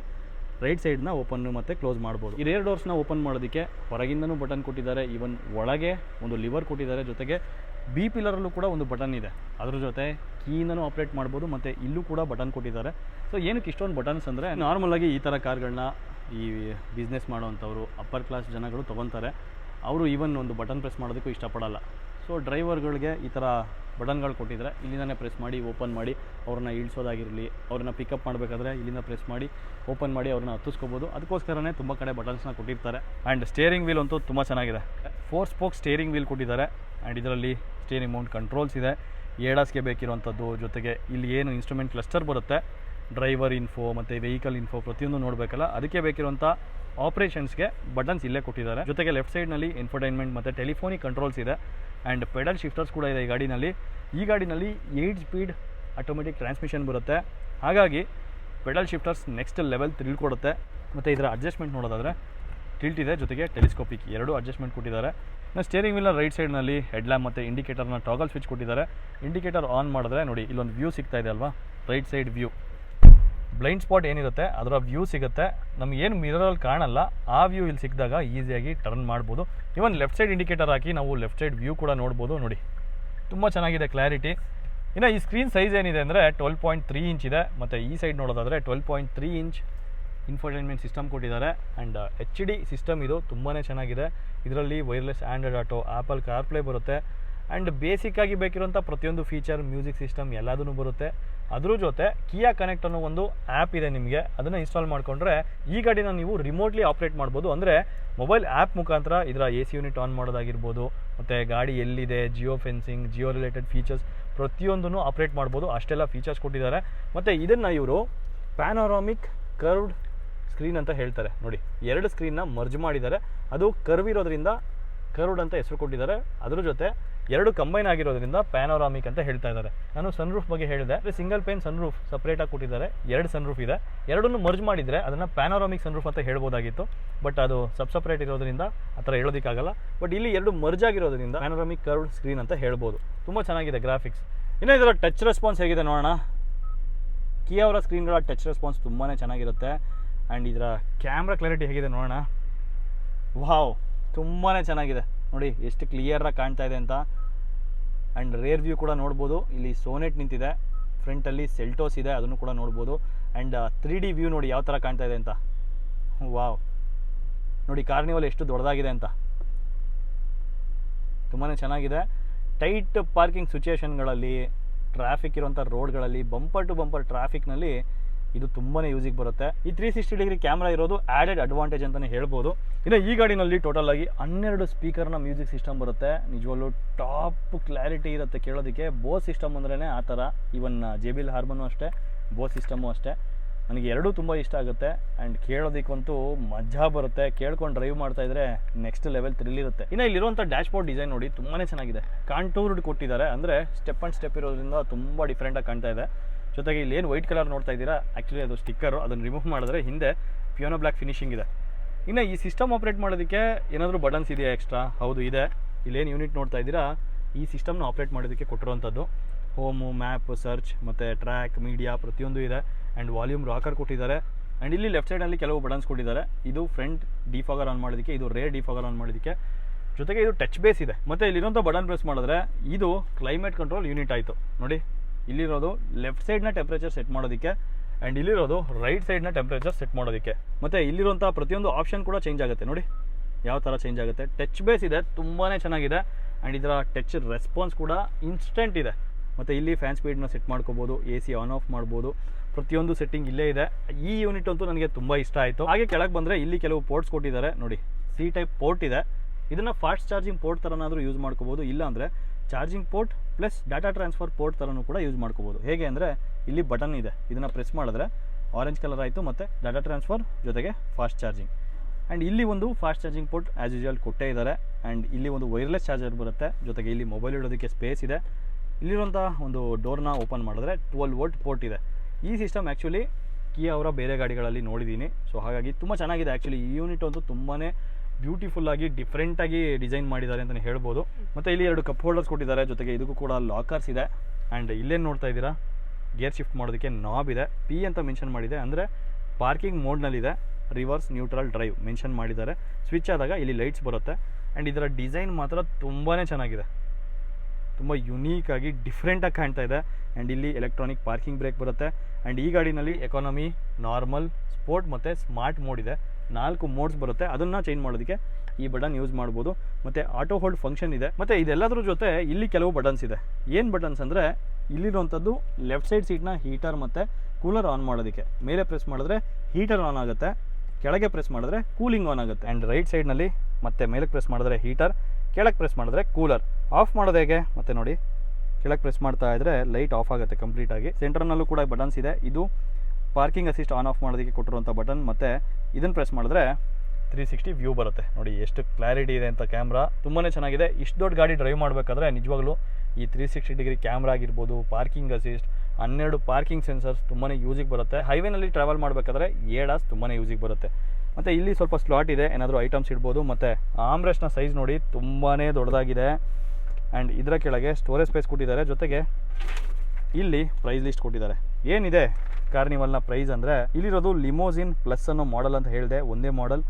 ರೈಟ್ ಸೈಡ್ನ ಓಪನ್ ಮತ್ತು ಕ್ಲೋಸ್ ಮಾಡ್ಬೋದು. ಈ ರೇರ್ ಡೋರ್ಸ್ನ ಓಪನ್ ಮಾಡೋದಕ್ಕೆ ಹೊರಗಿಂದನೂ ಬಟನ್ ಕೊಟ್ಟಿದ್ದಾರೆ. ಈವನ್ ಒಳಗೆ ಒಂದು ಲಿವರ್ ಕೊಟ್ಟಿದ್ದಾರೆ. ಜೊತೆಗೆ ಬಿ ಪಿಲ್ಲರಲ್ಲೂ ಕೂಡ ಒಂದು ಬಟನ್ ಇದೆ. ಅದ್ರ ಜೊತೆ ಕೀನೂ ಆಪ್ರೇಟ್ ಮಾಡ್ಬೋದು. ಮತ್ತು ಇಲ್ಲೂ ಕೂಡ ಬಟನ್ ಕೊಟ್ಟಿದ್ದಾರೆ. ಸೊ ಏನಕ್ಕೆ ಇಷ್ಟೊಂದು ಬಟನ್ಸ್ ಅಂದರೆ ನಾರ್ಮಲಾಗಿ ಈ ಥರ ಕಾರ್ಗಳನ್ನ ಈ ಬಿಸ್ನೆಸ್ ಮಾಡೋವಂಥವ್ರು ಅಪ್ಪರ್ ಕ್ಲಾಸ್ ಜನಗಳು ತೊಗೊತಾರೆ. ಅವರು ಈವನ್ ಒಂದು ಬಟನ್ ಪ್ರೆಸ್ ಮಾಡೋದಕ್ಕೂ ಇಷ್ಟಪಡಲ್ಲ. ಸೊ ಡ್ರೈವರ್ಗಳಿಗೆ ಈ ಥರ ಬಟನ್ಗಳು ಕೊಟ್ಟಿದ್ದಾರೆ. ಇಲ್ಲಿಂದನೇ ಪ್ರೆಸ್ ಮಾಡಿ ಓಪನ್ ಮಾಡಿ, ಅವ್ರನ್ನ ಇಳಿಸೋದಾಗಿರಲಿ, ಅವ್ರನ್ನ ಪಿಕಪ್ ಮಾಡಬೇಕಾದ್ರೆ ಇಲ್ಲಿಂದ ಪ್ರೆಸ್ ಮಾಡಿ ಓಪನ್ ಮಾಡಿ ಅವ್ರನ್ನ ಹತ್ತಿಸ್ಕೋಬೋದು. ಅದಕ್ಕೋಸ್ಕರನೇ ತುಂಬ ಕಡೆ ಬಟನ್ಸ್ನ ಕೊಟ್ಟಿರ್ತಾರೆ. ಆ್ಯಂಡ್ ಸ್ಟೇರಿಂಗ್ ವೀಲ್ ಅಂತೂ ತುಂಬ ಚೆನ್ನಾಗಿದೆ. ಫೋರ್ ಸ್ಪೋಕ್ ಸ್ಟೇರಿಂಗ್ ವೀಲ್ ಕೊಟ್ಟಿದ್ದಾರೆ. ಆ್ಯಂಡ್ ಇದರಲ್ಲಿ ಸ್ಟೇರಿಂಗ್ ಮೌಂಟ್ ಕಂಟ್ರೋಲ್ಸ್ ಇದೆ. ಏಡಾಸ್ಗೆ ಬೇಕಿರುವಂಥದ್ದು ಜೊತೆಗೆ ಇಲ್ಲಿ ಏನು ಇನ್ಸ್ಟ್ರೂಮೆಂಟ್ ಕ್ಲಸ್ಟರ್ ಬರುತ್ತೆ. ಡ್ರೈವರ್ ಇನ್ಫೋ ಮತ್ತು ವೆಹಿಕಲ್ ಇನ್ಫೋ ಪ್ರತಿಯೊಂದು ನೋಡಬೇಕಲ್ಲ. ಅದಕ್ಕೆ ಬೇಕಿರುವಂಥ ಆಪ್ರೇಷನ್ಸ್ಗೆ ಬಟನ್ಸ್ ಇಲ್ಲೇ ಕೊಟ್ಟಿದ್ದಾರೆ. ಜೊತೆಗೆ ಲೆಫ್ಟ್ ಸೈಡ್ನಲ್ಲಿ ಇನ್ಫರ್ಟೈನ್ಮೆಂಟ್ ಮತ್ತು ಟೆಲಿಫೋನಿಕ್ ಕಂಟ್ರೋಲ್ಸ್ ಇದೆ. ಆ್ಯಂಡ್ ಪೆಡಲ್ ಶಿಫ್ಟರ್ಸ್ ಕೂಡ ಇದೆ ಈ ಗಾಡಿನಲ್ಲಿ. ಈ ಗಾಡಿನಲ್ಲಿ ಏಯ್ಟ್ ಸ್ಪೀಡ್ ಆಟೋಮೆಟಿಕ್ ಟ್ರಾನ್ಸ್ಮಿಷನ್ ಬರುತ್ತೆ. ಹಾಗಾಗಿ ಪೆಡಲ್ ಶಿಫ್ಟರ್ಸ್ ನೆಕ್ಸ್ಟ್ ಲೆವೆಲ್ ತಿಳ್ಕೊಡುತ್ತೆ ಮತ್ತು ಇದರ ಅಡ್ಜಸ್ಟ್ಮೆಂಟ್ ನೋಡೋದಾದರೆ ಟಿಲ್ಟ್ ಇದೆ, ಜೊತೆಗೆ ಟೆಲಿಸ್ಕೋಪಿಕ್ ಎರಡು ಅಡ್ಜಸ್ಟ್ಮೆಂಟ್ ಕೊಟ್ಟಿದ್ದಾರೆ. ಇನ್ನು ಸ್ಟೇರಿಂಗ್ ವೀಲ್ನ ರೈಟ್ ಸೈಡ್ನಲ್ಲಿ ಹೆಡ್ಲ್ಯಾಂಪ್ ಮತ್ತು ಇಂಡಿಕೇಟರ್ನ ಟಾಗಲ್ ಸ್ವಿಚ್ ಕೊಟ್ಟಿದ್ದಾರೆ. ಇಂಡಿಕೇಟರ್ ಆನ್ ಮಾಡಿದ್ರೆ ನೋಡಿ, ಇಲ್ಲೊಂದು ವ್ಯೂ ಸಿಗ್ತಾ ಇದೆ ಅಲ್ವಾ? Right side view blind spot ಏನಿರುತ್ತೆ, ಅದರ ವ್ಯೂ ಸಿಗುತ್ತೆ. ನಮ್ಗೆ ಏನು ಮಿರರಲ್ಲಿ ಕಾಣಲ್ಲ, ಆ ವ್ಯೂ ಇಲ್ಲಿ ಸಿಕ್ಕಿದಾಗ ಈಸಿಯಾಗಿ ಟರ್ನ್ ಮಾಡ್ಬೋದು. ಇವನ್ ಲೆಫ್ಟ್ ಸೈಡ್ ಇಂಡಿಕೇಟರ್ ಹಾಕಿ ನಾವು ಲೆಫ್ಟ್ ಸೈಡ್ ವ್ಯೂ ಕೂಡ ನೋಡ್ಬೋದು ನೋಡಿ. ತುಂಬ ಚೆನ್ನಾಗಿದೆ ಕ್ಲಾರಿಟಿ ಇನ್ನು ಈ ಸ್ಕ್ರೀನ್ ಸೈಜ್ ಏನಿದೆ ಅಂದರೆ ಟ್ವೆಲ್ ಪಾಯಿಂಟ್ ತ್ರೀ ಇಂಚ್ ಇದೆ. ಮತ್ತು ಈ ಸೈಡ್ ನೋಡೋದಾದರೆ twelve point three inch infotainment system ಕೊಟ್ಟಿದ್ದಾರೆ. ಆ್ಯಂಡ್ ಎಚ್ ಡಿ ಸಿಸ್ಟಮ್ ಇದು ತುಂಬಾ ಚೆನ್ನಾಗಿದೆ. ಇದರಲ್ಲಿ wireless Android Auto Apple CarPlay ಬರುತ್ತೆ. ಆ್ಯಂಡ್ ಬೇಸಿಕ್ಕಾಗಿ ಬೇಕಿರುವಂಥ ಪ್ರತಿಯೊಂದು ಫೀಚರ್ ಮ್ಯೂಸಿಕ್ ಸಿಸ್ಟಮ್ ಎಲ್ಲದೂ ಬರುತ್ತೆ. ಅದ್ರ ಜೊತೆ ಕಿಯಾ ಕನೆಕ್ಟ್ ಅನ್ನೋ ಒಂದು ಆ್ಯಪ್ ಇದೆ ನಿಮಗೆ. ಅದನ್ನು ಇನ್ಸ್ಟಾಲ್ ಮಾಡಿಕೊಂಡ್ರೆ ಈ ಗಾಡಿನ ನೀವು ರಿಮೋಟ್ಲಿ ಆಪ್ರೇಟ್ ಮಾಡ್ಬೋದು. ಅಂದರೆ ಮೊಬೈಲ್ ಆ್ಯಪ್ ಮುಖಾಂತರ ಇದರ ಎ ಸಿ ಯೂನಿಟ್ ಆನ್ ಮಾಡೋದಾಗಿರ್ಬೋದು, ಮತ್ತು ಗಾಡಿ ಎಲ್ಲಿದೆ geo fencing geo related features ಪ್ರತಿಯೊಂದನ್ನು ಆಪ್ರೇಟ್ ಮಾಡ್ಬೋದು. ಅಷ್ಟೆಲ್ಲ ಫೀಚರ್ಸ್ ಕೊಟ್ಟಿದ್ದಾರೆ. ಮತ್ತು ಇದನ್ನು ಇವರು ಪ್ಯಾನೋರಾಮಿಕ್ ಕರ್ವ್ಡ್ ಸ್ಕ್ರೀನ್ ಅಂತ ಹೇಳ್ತಾರೆ. ನೋಡಿ, ಎರಡು ಸ್ಕ್ರೀನ್ನ ಮರ್ಜ್ ಮಾಡಿದ್ದಾರೆ. ಅದು ಕರ್ವ್ ಇರೋದ್ರಿಂದ ಕರ್ವ್ಡ್ ಅಂತ ಹೆಸರು ಕೊಟ್ಟಿದ್ದಾರೆ. ಅದ್ರ ಜೊತೆ ಎರಡು ಕಂಬೈನ್ ಆಗಿರೋದ್ರಿಂದ ಪ್ಯಾನೋರಾಮಿಕ್ ಅಂತ ಹೇಳ್ತಾ ಇದ್ದಾರೆ. ನಾನು ಸನ್ ರೂಫ್ ಬಗ್ಗೆ ಹೇಳಿದೆ. ಸಿಂಗಲ್ ಪೇನ್ ಸನ್ ರೂಫ್ ಸಪ್ರೇಟಾಗಿ ಕೊಟ್ಟಿದ್ದಾರೆ. ಎರಡು ಸನ್ ರೂಫ್ ಇದೆ. ಎರಡನ್ನು ಮರ್ಜ್ ಮಾಡಿದರೆ ಅದನ್ನು ಪ್ಯಾನೋರಾಮಿಕ್ ಸನ್ ರೂಫ್ ಅಂತ ಹೇಳ್ಬೋದಾಗಿತ್ತು. ಬಟ್ ಅದು ಸಬ್ ಸಪ್ರೇಟ್ ಇರೋದ್ರಿಂದ ಆ ಥರ ಹೇಳೋದಕ್ಕಾಗಲ್ಲ. ಬಟ್ ಇಲ್ಲಿ ಎರಡು ಮರ್ಜ್ ಆಗಿರೋದ್ರಿಂದ ಪ್ಯಾನೋರಾಮಿಕ್ ಕರ್ವ್ಡ್ ಸ್ಕ್ರೀನ್ ಅಂತ ಹೇಳ್ಬೋದು. ತುಂಬ ಚೆನ್ನಾಗಿದೆ ಗ್ರಾಫಿಕ್ಸ್ ಇನ್ನು ಇದರ ಟಚ್ ರೆಸ್ಪಾನ್ಸ್ ಹೇಗಿದೆ ನೋಡೋಣ. ಕಿಯಾ ಅವರ ಸ್ಕ್ರೀನ್ಗಳ ಟಚ್ ರೆಸ್ಪಾನ್ಸ್ ತುಂಬಾ ಚೆನ್ನಾಗಿರುತ್ತೆ. ಆ್ಯಂಡ್ ಇದರ ಕ್ಯಾಮ್ರಾ ಕ್ಲಾರಿಟಿ ಹೇಗಿದೆ ನೋಡೋಣ. ವಾವ್ ತುಂಬಾ ಚೆನ್ನಾಗಿದೆ. ನೋಡಿ, ಎಷ್ಟು ಕ್ಲಿಯರಾಗಿ ಕಾಣ್ತಾ ಇದೆ ಅಂತ. ಆ್ಯಂಡ್ ರೇರ್ ವ್ಯೂ ಕೂಡ ನೋಡ್ಬೋದು. ಇಲ್ಲಿ ಸೋನೆಟ್ ನಿಂತಿದೆ. ಫ್ರಂಟಲ್ಲಿ ಸೆಲ್ಟೋಸ್ ಇದೆ, ಅದನ್ನು ಕೂಡ ನೋಡ್ಬೋದು. ಆ್ಯಂಡ್ ತ್ರೀ ಡಿ ವ್ಯೂ ನೋಡಿ ಯಾವ ಥರ ಕಾಣ್ತಾ ಇದೆ ಅಂತ. ವಾವ್ ನೋಡಿ ಕಾರ್ನಿವಲ್ ಎಷ್ಟು ದೊಡ್ಡದಾಗಿದೆ ಅಂತ. ತುಂಬಾ ಚೆನ್ನಾಗಿದೆ. ಟೈಟ್ ಪಾರ್ಕಿಂಗ್ ಸಿಚುಯೇಷನ್ಗಳಲ್ಲಿ ಟ್ರಾಫಿಕ್ ಇರುವಂಥ ರೋಡ್ಗಳಲ್ಲಿ ಬಂಪರ್ ಟು ಬಂಪರ್ ಟ್ರಾಫಿಕ್ನಲ್ಲಿ ಇದು ತುಂಬಾ ಯೂಸಿಗೆ ಬರುತ್ತೆ. ಈ ತ್ರೀ ಸಿಕ್ಸ್ಟಿ ಡಿಗ್ರಿ ಕ್ಯಾಮ್ರಾ ಇರೋದು ಆ್ಯಡೆಡ್ ಅಡ್ವಾಂಟೇಜ್ ಅಂತಲೇ ಹೇಳ್ಬೋದು. ಇನ್ನು ಈ ಗಾಡಿನಲ್ಲಿ ಟೋಟಲ್ ಆಗಿ ಹನ್ನೆರಡು ಸ್ಪೀಕರ್ನ ಮ್ಯೂಸಿಕ್ ಸಿಸ್ಟಮ್ ಬರುತ್ತೆ. ನಿಜವಾಗ್ಲೂ ಟಾಪ್ ಕ್ಲಾರಿಟಿ ಇರುತ್ತೆ ಕೇಳೋದಕ್ಕೆ. ಬೋಸ್ ಸಿಸ್ಟಮ್ ಅಂದ್ರೇ ಆ ಥರ. ಇವನ್ ಜೆ ಬಿಲ್ ಹಾರ್ಮನು ಅಷ್ಟೇ ಬೋಸ್ ಸಿಸ್ಟಮು ಅಷ್ಟೇ. ನನಗೆ ಎರಡೂ ತುಂಬ ಇಷ್ಟ ಆಗುತ್ತೆ. ಆ್ಯಂಡ್ ಕೇಳೋದಕ್ಕಂತೂ ಮಜಾ ಬರುತ್ತೆ. ಕೇಳ್ಕೊಂಡು ಡ್ರೈವ್ ಮಾಡ್ತಾ ಇದ್ರೆ ನೆಕ್ಸ್ಟ್ ಲೆವೆಲ್ ಥ್ರಿಲ್ ಇರುತ್ತೆ. ಇನ್ನು ಇಲ್ಲಿರುವಂಥ ಡ್ಯಾಶ್ ಬೋರ್ಡ್ ಡಿಸೈನ್ ನೋಡಿ ತುಂಬಾ ಚೆನ್ನಾಗಿದೆ. ಕಾಂಟೂರ್ಡ್ ಕೊಟ್ಟಿದ್ದಾರೆ. ಅಂದರೆ ಸ್ಟೆಪ್ ಆ್ಯಂಡ್ ಸ್ಟೆಪ್ ಇರೋದ್ರಿಂದ ತುಂಬ ಡಿಫ್ರೆಂಟಾಗಿ ಕಾಣ್ತಾ ಇದೆ. ಜೊತೆಗೆ ಇಲ್ಲಿ ಏನು ವೈಟ್ ಕಲರ್ ನೋಡ್ತಾ ಇದ್ದೀರಾ? ಆ್ಯಕ್ಚುಲಿ ಅದು ಸ್ಟಿಕ್ಕರು ಅದನ್ನು ರಿಮೂವ್ ಮಾಡಿದ್ರೆ ಹಿಂದೆ ಪಿಯೋನೋ ಬ್ಲ್ಯಾಕ್ ಫಿನಿಶಿಂಗ್ ಇದೆ. ಇನ್ನು ಈ ಸಿಸ್ಟಮ್ ಆಪ್ರೇಟ್ ಮಾಡೋದಕ್ಕೆ ಏನಾದರೂ ಬಟನ್ಸ್ ಇದೆಯಾ ಎಕ್ಸ್ಟ್ರಾ ಹೌದು, ಇದೆ. ಇಲ್ಲೇನು ಯೂನಿಟ್ ನೋಡ್ತಾ ಇದ್ದೀರಾ? ಈ ಸಿಸ್ಟಮ್ನ ಆಪ್ರೇಟ್ ಮಾಡೋದಕ್ಕೆ ಕೊಟ್ಟಿರುವಂಥದ್ದು. ಹೋಮು ಮ್ಯಾಪ್ ಸರ್ಚ್ ಮತ್ತು ಟ್ರ್ಯಾಕ್ ಮೀಡಿಯಾ ಪ್ರತಿಯೊಂದು ಇದೆ. ಆ್ಯಂಡ್ ವಾಲ್ಯೂಮ್ ರಾಕರ್ ಕೊಟ್ಟಿದ್ದಾರೆ. ಆ್ಯಂಡ್ ಇಲ್ಲಿ ಲೆಫ್ಟ್ ಸೈಡಲ್ಲಿ ಕೆಲವು ಬಟನ್ಸ್ ಕೊಟ್ಟಿದ್ದಾರೆ. ಇದು ಫ್ರಂಟ್ ಡಿಫಾಗರ್ ಆನ್ ಮಾಡೋದಕ್ಕೆ, ಇದು ರೇರ್ ಡಿಫಾಗರ್ ಆನ್ ಮಾಡೋದಕ್ಕೆ. ಜೊತೆಗೆ ಇದು ಟಚ್ ಬೇಸ್ ಇದೆ. ಮತ್ತು ಇಲ್ಲಿರೋಂಥ ಬಟನ್ ಪ್ರೆಸ್ ಮಾಡಿದ್ರೆ ಇದು ಕ್ಲೈಮೇಟ್ ಕಂಟ್ರೋಲ್ ಯೂನಿಟ್ ಆಯಿತು. ನೋಡಿ. ಇಲ್ಲಿರೋದು ಲೆಫ್ಟ್ ಸೈಡ್ನ ಟೆಂಪ್ರೇಚರ್ ಸೆಟ್ ಮಾಡೋದಕ್ಕೆ ಆ್ಯಂಡ್ ಇಲ್ಲಿರೋದು ರೈಟ್ ಸೈಡ್ನ ಟೆಂಪ್ರೇಚರ್ ಸೆಟ್ ಮಾಡೋದಕ್ಕೆ. ಮತ್ತು ಇಲ್ಲಿರುವಂಥ ಪ್ರತಿಯೊಂದು ಆಪ್ಷನ್ ಕೂಡ ಚೇಂಜ್ ಆಗುತ್ತೆ. ನೋಡಿ, ಯಾವ ಥರ ಚೇಂಜ್ ಆಗುತ್ತೆ. ಟಚ್ ಬೇಸ್ ಇದೆ ತುಂಬಾ ಚೆನ್ನಾಗಿದೆ. ಆ್ಯಂಡ್ ಇದರ ಟಚ್ ರೆಸ್ಪಾನ್ಸ್ ಕೂಡ ಇನ್ಸ್ಟೆಂಟ್ ಇದೆ. ಮತ್ತು ಇಲ್ಲಿ ಫ್ಯಾನ್ ಸ್ಪೀಡ್ನ ಸೆಟ್ ಮಾಡ್ಕೋಬೋದು ಎ ಸಿ ಆನ್ ಆಫ್ ಮಾಡ್ಬೋದು. ಪ್ರತಿಯೊಂದು ಸೆಟ್ಟಿಂಗ್ ಇಲ್ಲೇ ಇದೆ. ಈ ಯೂನಿಟ್ ಅಂತೂ ನನಗೆ ತುಂಬ ಇಷ್ಟ ಆಯಿತು. ಹಾಗೆ ಕೆಳಗೆ ಬಂದರೆ ಇಲ್ಲಿ ಕೆಲವು ಪೋರ್ಟ್ಸ್ ಕೊಟ್ಟಿದ್ದಾರೆ. ನೋಡಿ ಸಿ ಟೈಪ್ ಪೋರ್ಟ್ ಇದೆ. ಇದನ್ನು ಫಾಸ್ಟ್ ಚಾರ್ಜಿಂಗ್ ಪೋರ್ಟ್ ಥರನಾದರೂ ಯೂಸ್ ಮಾಡ್ಕೋಬೋದು. ಇಲ್ಲ ಅಂದರೆ charging port plus data transfer port ಥರನೂ ಕೂಡ ಯೂಸ್ ಮಾಡ್ಕೋಬೋದು. ಹೇಗೆ ಅಂದರೆ ಇಲ್ಲಿ ಬಟನ್ ಇದೆ. ಇದನ್ನು ಪ್ರೆಸ್ ಮಾಡಿದ್ರೆ ಆರೆಂಜ್ ಕಲರ್ ಆಯಿತು ಮತ್ತು ಡಾಟಾ ಟ್ರಾನ್ಸ್ಫರ್ ಜೊತೆಗೆ ಫಾಸ್ಟ್ ಚಾರ್ಜಿಂಗ್. ಆ್ಯಂಡ್ ಇಲ್ಲಿ ಒಂದು fast charging port as usual ಕೊಟ್ಟೇ ಇದ್ದಾರೆ ಆ್ಯಂಡ್ ಇಲ್ಲಿ ಒಂದು ವೈರ್ಲೆಸ್ ಚಾರ್ಜರ್ ಬರುತ್ತೆ. ಜೊತೆಗೆ ಇಲ್ಲಿ ಮೊಬೈಲ್ ಇಡೋದಕ್ಕೆ ಸ್ಪೇಸ್ ಇದೆ. ಇಲ್ಲಿರುವಂಥ ಒಂದು ಡೋರ್ನ ಓಪನ್ ಮಾಡಿದ್ರೆ ಟ್ವೆಲ್ ವೋಲ್ಟ್ ಪೋರ್ಟ್ ಇದೆ. ಈ ಸಿಸ್ಟಮ್ ಆ್ಯಕ್ಚುಲಿ ಕಿಯಾ ಅವರ ಬೇರೆ ಗಾಡಿಗಳಲ್ಲಿ ನೋಡಿದ್ದೀನಿ ಸೊ ಹಾಗಾಗಿ ತುಂಬ ಚೆನ್ನಾಗಿದೆ. ಆ್ಯಕ್ಚುಲಿ ಈ ಯೂನಿಟ್ ಒಂದು ತುಂಬಾ ಬ್ಯೂಟಿಫುಲ್ಲಾಗಿ ಡಿಫ್ರೆಂಟಾಗಿ ಡಿಸೈನ್ ಮಾಡಿದ್ದಾರೆ ಅಂತಲೇ ಹೇಳ್ಬೋದು. ಮತ್ತೆ ಇಲ್ಲಿ ಎರಡು ಕಪ್ ಹೋಲ್ಡರ್ಸ್ ಕೊಟ್ಟಿದ್ದಾರೆ. ಜೊತೆಗೆ ಇದಕ್ಕೂ ಕೂಡ ಲಾಕರ್ಸ್ ಇದೆ. ಆ್ಯಂಡ್ ಇಲ್ಲೇನು ನೋಡ್ತಾ ಇದ್ದೀರಾ? ಗೇರ್ ಶಿಫ್ಟ್ ಮಾಡೋದಕ್ಕೆ ನಾಬ್ ಇದೆ. ಪಿ ಅಂತ ಮೆನ್ಷನ್ ಮಾಡಿದೆ. ಅಂದರೆ ಪಾರ್ಕಿಂಗ್ ಮೋಡ್ನಲ್ಲಿದೆ ರಿವರ್ಸ್ ನ್ಯೂಟ್ರಲ್ ಡ್ರೈವ್ ಮೆನ್ಷನ್ ಮಾಡಿದ್ದಾರೆ. ಸ್ವಿಚ್ ಆದಾಗ ಇಲ್ಲಿ ಲೈಟ್ಸ್ ಬರುತ್ತೆ. ಆ್ಯಂಡ್ ಇದರ ಡಿಸೈನ್ ಮಾತ್ರ ತುಂಬಾ ಚೆನ್ನಾಗಿದೆ. ತುಂಬ ಯುನೀಕಾಗಿ ಡಿಫ್ರೆಂಟಾಗಿ ಕಾಣ್ತಾ ಇದೆ. ಆ್ಯಂಡ್ ಇಲ್ಲಿ ಎಲೆಕ್ಟ್ರಾನಿಕ್ ಪಾರ್ಕಿಂಗ್ ಬ್ರೇಕ್ ಬರುತ್ತೆ. ಆ್ಯಂಡ್ ಈ ಗಾಡಿನಲ್ಲಿ ಎಕಾನಮಿ ನಾರ್ಮಲ್ ಸ್ಪೋರ್ಟ್ ಮತ್ತು ಸ್ಮಾರ್ಟ್ ಮೋಡ್ ಇದೆ. ನಾಲ್ಕು ಮೋಡ್ಸ್ ಬರುತ್ತೆ. ಅದನ್ನು ಚೇಂಜ್ ಮಾಡೋದಕ್ಕೆ ಈ ಬಟನ್ ಯೂಸ್ ಮಾಡ್ಬೋದು. ಮತ್ತು ಆಟೋ ಹೋಲ್ಡ್ ಫಂಕ್ಷನ್ ಇದೆ. ಮತ್ತು ಇದೆಲ್ಲದ್ರ ಜೊತೆ ಇಲ್ಲಿ ಕೆಲವು ಬಟನ್ಸ್ ಇದೆ. ಏನು ಬಟನ್ಸ್ ಅಂದರೆ ಇಲ್ಲಿರುವಂಥದ್ದು ಲೆಫ್ಟ್ ಸೈಡ್ ಸೀಟ್ನ ಹೀಟರ್ ಮತ್ತು ಕೂಲರ್ ಆನ್ ಮಾಡೋದಕ್ಕೆ. ಮೇಲೆ ಪ್ರೆಸ್ ಮಾಡಿದ್ರೆ ಹೀಟರ್ ಆನ್ ಆಗುತ್ತೆ. ಕೆಳಗೆ ಪ್ರೆಸ್ ಮಾಡಿದ್ರೆ ಕೂಲಿಂಗ್ ಆನ್ ಆಗುತ್ತೆ. ಆ್ಯಂಡ್ ರೈಟ್ ಸೈಡ್ನಲ್ಲಿ ಮತ್ತೆ ಮೇಲಕ್ಕೆ ಪ್ರೆಸ್ ಮಾಡಿದ್ರೆ ಹೀಟರ್ ಕೆಳಗೆ ಪ್ರೆಸ್ ಮಾಡಿದ್ರೆ ಕೂಲರ್ ಆಫ್ ಮಾಡೋದು ಹೇಗೆ? ಮತ್ತೆ ನೋಡಿ, ಕೆಳಗೆ ಪ್ರೆಸ್ ಮಾಡ್ತಾ ಇದ್ದರೆ ಲೈಟ್ ಆಫ್ ಆಗುತ್ತೆ ಕಂಪ್ಲೀಟಾಗಿ ಸೆಂಟರ್ನಲ್ಲೂ ಕೂಡ ಬಟನ್ಸ್ ಇದೆ. ಇದು ಪಾರ್ಕಿಂಗ್ ಅಸಿಸ್ಟ್ ಆನ್ ಆಫ್ ಮಾಡೋದಕ್ಕೆ ಕೊಟ್ಟಿರುವಂಥ ಬಟನ್ ಮತ್ತು ಇದನ್ನು ಪ್ರೆಸ್ ಮಾಡಿದ್ರೆ ತ್ರೀ ಸಿಕ್ಸ್ಟಿ ವ್ಯೂ ಬರುತ್ತೆ. ನೋಡಿ, ಎಷ್ಟು ಕ್ಲಾರಿಟಿ ಇದೆ ಅಂತ ಕ್ಯಾಮ್ರಾ ತುಂಬಾ ಚೆನ್ನಾಗಿದೆ. ಇಷ್ಟು ದೊಡ್ಡ ಗಾಡಿ ಡ್ರೈವ್ ಮಾಡಬೇಕಾದ್ರೆ ನಿಜವಾಗ್ಲೂ ಈ ತ್ರೀ ಸಿಕ್ಸ್ಟಿ ಡಿಗ್ರಿ ಕ್ಯಾಮ್ರಾ ಆಗಿರ್ಬೋದು ಪಾರ್ಕಿಂಗ್ ಅಸಿಸ್ಟ್ ಹನ್ನೆರಡು ಪಾರ್ಕಿಂಗ್ ಸೆನ್ಸರ್ಸ್ ತುಂಬಾ ಯೂಸಿಗೆ ಬರುತ್ತೆ. ಹೈವೇನಲ್ಲಿ ಟ್ರಾವೆಲ್ ಮಾಡಬೇಕಾದ್ರೆ ಏಡಾಸ್ ತುಂಬಾ ಯೂಸಿಗೆ ಬರುತ್ತೆ. ಮತ್ತು ಇಲ್ಲಿ ಸ್ವಲ್ಪ ಸ್ಲಾಟ್ ಇದೆ. ಏನಾದರೂ ಐಟಮ್ಸ್ ಇಡ್ಬೋದು. ಮತ್ತು ಆಮ್ರೆಸ್ಟ್ನ ಸೈಜ್ ನೋಡಿ ತುಂಬಾ ದೊಡ್ಡದಾಗಿದೆ. ಆ್ಯಂಡ್ ಇದರ ಕೆಳಗೆ ಸ್ಟೋರೇಜ್ ಸ್ಪೇಸ್ ಕೊಟ್ಟಿದ್ದಾರೆ. ಜೊತೆಗೆ ಇಲ್ಲಿ ಪ್ರೈಸ್ ಲಿಸ್ಟ್ ಕೊಟ್ಟಿದ್ದಾರೆ. ಏನಿದೆ? ಕಾರ್ನಿವಲ್ನ ಪ್ರೈಸ್ ಅಂದರೆ ಇಲ್ಲಿರೋದು ಲಿಮೋಸಿನ್ ಪ್ಲಸ್ ಅನ್ನೋ ಮಾಡೆಲ್ ಅಂತ ಹೇಳಿದೆ. ಒಂದೇ ಮಾಡೆಲ್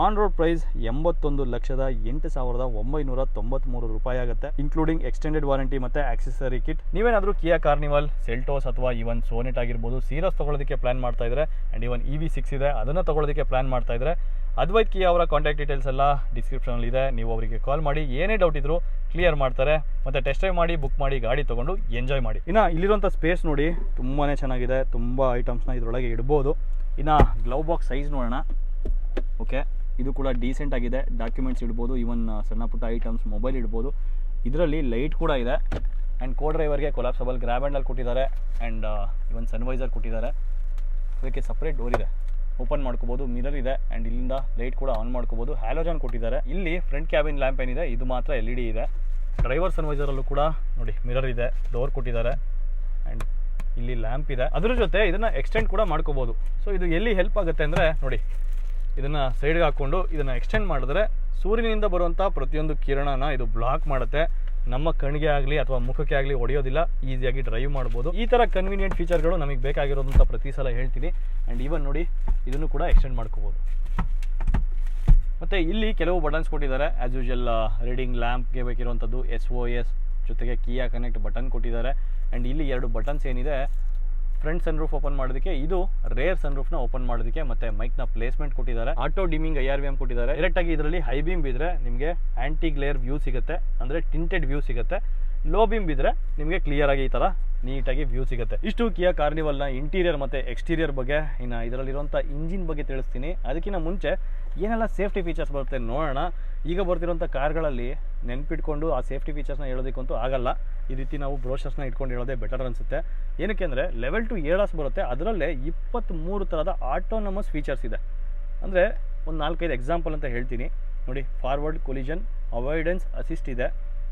ಆನ್ ರೋಡ್ ಪ್ರೈಸ್ ಎಂಬತ್ತೊಂದು ಲಕ್ಷದ ಎಂಟು ಸಾವಿರದ ಒಂಬೈನೂರ ತೊಂಬತ್ತ್ಮೂರು ರೂಪಾಯಿ ಆಗುತ್ತೆ ಇನ್ಕ್ಲೂಡಿಂಗ್ ಎಕ್ಸ್ಟೆಂಡೆಡ್ ವಾರಂಟಿ ಮತ್ತು ಆಕ್ಸೆಸರಿ ಕಿಟ್ ನೀವೇನಾದರೂ ಕಿಯಾ ಕಾರ್ನಿವಲ್ ಸೆಲ್ಟೋಸ್ ಅಥವಾ ಇವನ್ ಸೋನೆಟ್ ಆಗಿರ್ಬೋದು ಸೀರಸ್ ತೊಗೊಳೋದಕ್ಕೆ ಪ್ಲಾನ್ ಮಾಡ್ತಾ ಇದ್ರೆ and even E V six ಇದೆ, ಅದನ್ನು ತಗೊಳ್ಳೋದಕ್ಕೆ ಪ್ಲಾನ್ ಮಾಡ್ತಾ ಇದ್ರೆ ಅದ್ವೈತ್ ಕಿಯಾ ಅವರ ಕಾಂಟ್ಯಾಕ್ಟ್ ಡೀಟೇಲ್ಸ್ ಎಲ್ಲ ಡಿಸ್ಕ್ರಿಪ್ಷನಲ್ಲಿ ಇದೆ. ನೀವು ಅವರಿಗೆ ಕಾಲ್ ಮಾಡಿ, ಏನೇ ಡೌಟ್ ಇದ್ರೂ ಕ್ಲಿಯರ್ ಮಾಡ್ತಾರೆ. ಮತ್ತು ಟೆಸ್ಟ್ ಡ್ರೈವ್ ಮಾಡಿ ಬುಕ್ ಮಾಡಿ, ಗಾಡಿ ತೊಗೊಂಡು ಎಂಜಾಯ್ ಮಾಡಿ. ಇನ್ನು ಇಲ್ಲಿರುವಂಥ ಸ್ಪೇಸ್ ನೋಡಿ ತುಂಬಾ ಚೆನ್ನಾಗಿದೆ. ತುಂಬ ಐಟಮ್ಸ್ನ ಇದರೊಳಗೆ ಇಡ್ಬೋದು. ಇನ್ನು ಗ್ಲೌ ಬಾಕ್ಸ್ ಸೈಜ್ ನೋಡೋಣ. ಓಕೆ ಇದು ಕೂಡ ಡೀಸೆಂಟ್ ಆಗಿದೆ. ಡಾಕ್ಯುಮೆಂಟ್ಸ್ ಇಡ್ಬೋದು ಈವನ್ ಸಣ್ಣ ಪುಟ್ಟ ಐಟಮ್ಸ್ ಮೊಬೈಲ್ ಇಡ್ಬೋದು. ಇದರಲ್ಲಿ ಲೈಟ್ ಕೂಡ ಇದೆ. ಆ್ಯಂಡ್ ಕೋ ಡ್ರೈವರ್ಗೆ ಕೊಲಾಪ್ಸಬಲ್ ಗ್ರ್ಯಾಬ್ ಹ್ಯಾಂಡಲ್ ಕೊಟ್ಟಿದ್ದಾರೆ. ಆ್ಯಂಡ್ ಇವನ್ ಸನ್ವೈಸರ್ ಕೊಟ್ಟಿದ್ದಾರೆ. ಅದಕ್ಕೆ ಸಪ್ರೇಟ್ ಡೋರ್ ಇದೆ. ಓಪನ್ ಮಾಡ್ಕೋಬೋದು ಮಿರರ್ ಇದೆ. ಆ್ಯಂಡ್ ಇಲ್ಲಿಂದ ಲೈಟ್ ಕೂಡ ಆನ್ ಮಾಡ್ಕೋಬೋದು. ಹ್ಯಾಲೋಜಾನ್ ಕೊಟ್ಟಿದ್ದಾರೆ. ಇಲ್ಲಿ ಫ್ರಂಟ್ ಕ್ಯಾಬಿನ್ ಲ್ಯಾಂಪ್ ಏನಿದೆ ಇದು? ಮಾತ್ರ ಎಲ್ ಇ ಡಿ ಇದೆ. ಡ್ರೈವರ್ ಸನ್ವೈಸರಲ್ಲೂ ಕೂಡ ನೋಡಿ ಮಿರರ್ ಇದೆ. ಡೋರ್ ಕೊಟ್ಟಿದ್ದಾರೆ. ಆ್ಯಂಡ್ ಇಲ್ಲಿ ಲ್ಯಾಂಪ್ ಇದೆ. ಅದ್ರ ಜೊತೆ ಇದನ್ನು ಎಕ್ಸ್ಟೆಂಡ್ ಕೂಡ ಮಾಡ್ಕೋಬೋದು. ಸೊ ಇದು ಎಲ್ಲಿ ಹೆಲ್ಪ್ ಆಗುತ್ತೆ ಅಂದರೆ ನೋಡಿ ಇದನ್ನು ಸೈಡ್ಗೆ ಹಾಕ್ಕೊಂಡು ಇದನ್ನು ಎಕ್ಸ್ಟೆಂಡ್ ಮಾಡಿದ್ರೆ ಸೂರ್ಯನಿಂದ ಬರುವಂಥ ಪ್ರತಿಯೊಂದು ಕಿರಣನ ಇದು ಬ್ಲಾಕ್ ಮಾಡುತ್ತೆ. ನಮ್ಮ ಕಣ್ಣಿಗೆ ಆಗಲಿ ಅಥವಾ ಮುಖಕ್ಕೆ ಆಗಲಿ ಹೊಡೆಯೋದಿಲ್ಲ ಈಸಿಯಾಗಿ ಡ್ರೈವ್ ಮಾಡ್ಬೋದು. ಈ ಥರ ಕನ್ವೀನಿಯೆಂಟ್ ಫೀಚರ್ಗಳು ನಮಗೆ ಬೇಕಾಗಿರೋದಂತ ಪ್ರತಿ ಸಲ ಹೇಳ್ತೀನಿ. ಆ್ಯಂಡ್ ಈವನ್ ನೋಡಿ, ಇದನ್ನು ಕೂಡ ಎಕ್ಸ್ಟೆಂಡ್ ಮಾಡ್ಕೋಬೋದು. ಮತ್ತು ಇಲ್ಲಿ ಕೆಲವು ಬಟನ್ಸ್ ಕೊಟ್ಟಿದ್ದಾರೆ. ಆ್ಯಸ್ ಯೂಶಲ್ ರೀಡಿಂಗ್ ಲ್ಯಾಂಪ್ಗೆ ಬೇಕಿರುವಂಥದ್ದು ಎಸ್ ಒ ಎಸ್ ಜೊತೆಗೆ ಕಿಯಾ ಕನೆಕ್ಟ್ ಬಟನ್ ಕೊಟ್ಟಿದ್ದಾರೆ. ಆ್ಯಂಡ್ ಇಲ್ಲಿ ಎರಡು ಬಟನ್ಸ್ ಏನಿದೆ ಫ್ರಂಟ್ ಸನ್ ರೂಫ್ ಓಪನ್ ಮಾಡೋದಕ್ಕೆ, ಇದು ರೇರ್ ಸನ್ನ ಓಪನ್ ಮಾಡೋದಕ್ಕೆ ಮತ್ತೆ ಮೈಕ್ನ ಪ್ಲೇಸ್ಮೆಂಟ್ ಕೊಟ್ಟಿದ್ದಾರೆ. Auto dimming I R V M ಕೊಟ್ಟಿದ್ದಾರೆ. ಡೈರೆಕ್ಟ್ ಆಗಿ ಇದರಲ್ಲಿ ಹೈ ಬೀಮ್ ಇದ್ರೆ ನಿಮಗೆ ಆಂಟಿ ಗ್ಲೇರ್ ವ್ಯೂ ಸಿಗುತ್ತೆ. ಅಂದ್ರೆ ಟಿಂಟೆಡ್ ವ್ಯೂ ಸಿಗುತ್ತೆ. ಲೋ ಬೀಮ್ ಬಿದ್ದರೆ ನಿಮಗೆ ಕ್ಲಿಯರ್ ಆಗಿ ಈ ಥರ ನೀಟಾಗಿ ವ್ಯೂ ಸಿಗುತ್ತೆ. ಇಷ್ಟು ಕಿಯಾ ಕಾರ್ನಿವಲ್ನ ಇಂಟೀರಿಯರ್ ಮತ್ತು ಎಕ್ಸ್ಟೀರಿಯರ್ ಬಗ್ಗೆ, ಇನ್ನು ಇದರಲ್ಲಿರುವಂಥ ಇಂಜಿನ್ ಬಗ್ಗೆ ತಿಳಿಸ್ತೀನಿ. ಅದಕ್ಕಿಂತ ಮುಂಚೆ ಏನೆಲ್ಲ ಸೇಫ್ಟಿ ಫೀಚರ್ಸ್ ಬರುತ್ತೆ ನೋಡೋಣ. ಈಗ ಬರ್ತಿರೋಂಥ ಕಾರ್ಗಳಲ್ಲಿ ನೆನ್ಪಿಟ್ಕೊಂಡು ಆ ಸೇಫ್ಟಿ ಫೀಚರ್ಸ್ನ ಹೇಳೋದಕ್ಕಂತೂ ಆಗಲ್ಲ. ಈ ರೀತಿ ನಾವು ಬ್ರೋಷರ್ಸ್ನ ಇಟ್ಕೊಂಡು ಹೇಳೋದೇ ಬೆಟರ್ ಅನಿಸುತ್ತೆ. ಏನಕ್ಕೆ ಅಂದರೆ ಲೆವೆಲ್ ಟು ಏಳಾಸ್ ಬರುತ್ತೆ. ಅದರಲ್ಲೇ ಇಪ್ಪತ್ತ್ಮೂರು ಥರದ ಆಟೋನಮಸ್ ಫೀಚರ್ಸ್ ಇದೆ. ಅಂದರೆ ಒಂದು ನಾಲ್ಕೈದು ಎಕ್ಸಾಂಪಲ್ ಅಂತ ಹೇಳ್ತೀನಿ. ನೋಡಿ ಫಾರ್ವರ್ಡ್ ಕೊಲಿಜನ್ ಅವಾಯ್ಡೆನ್ಸ್ ಅಸಿಸ್ಟ್ ಇದೆ.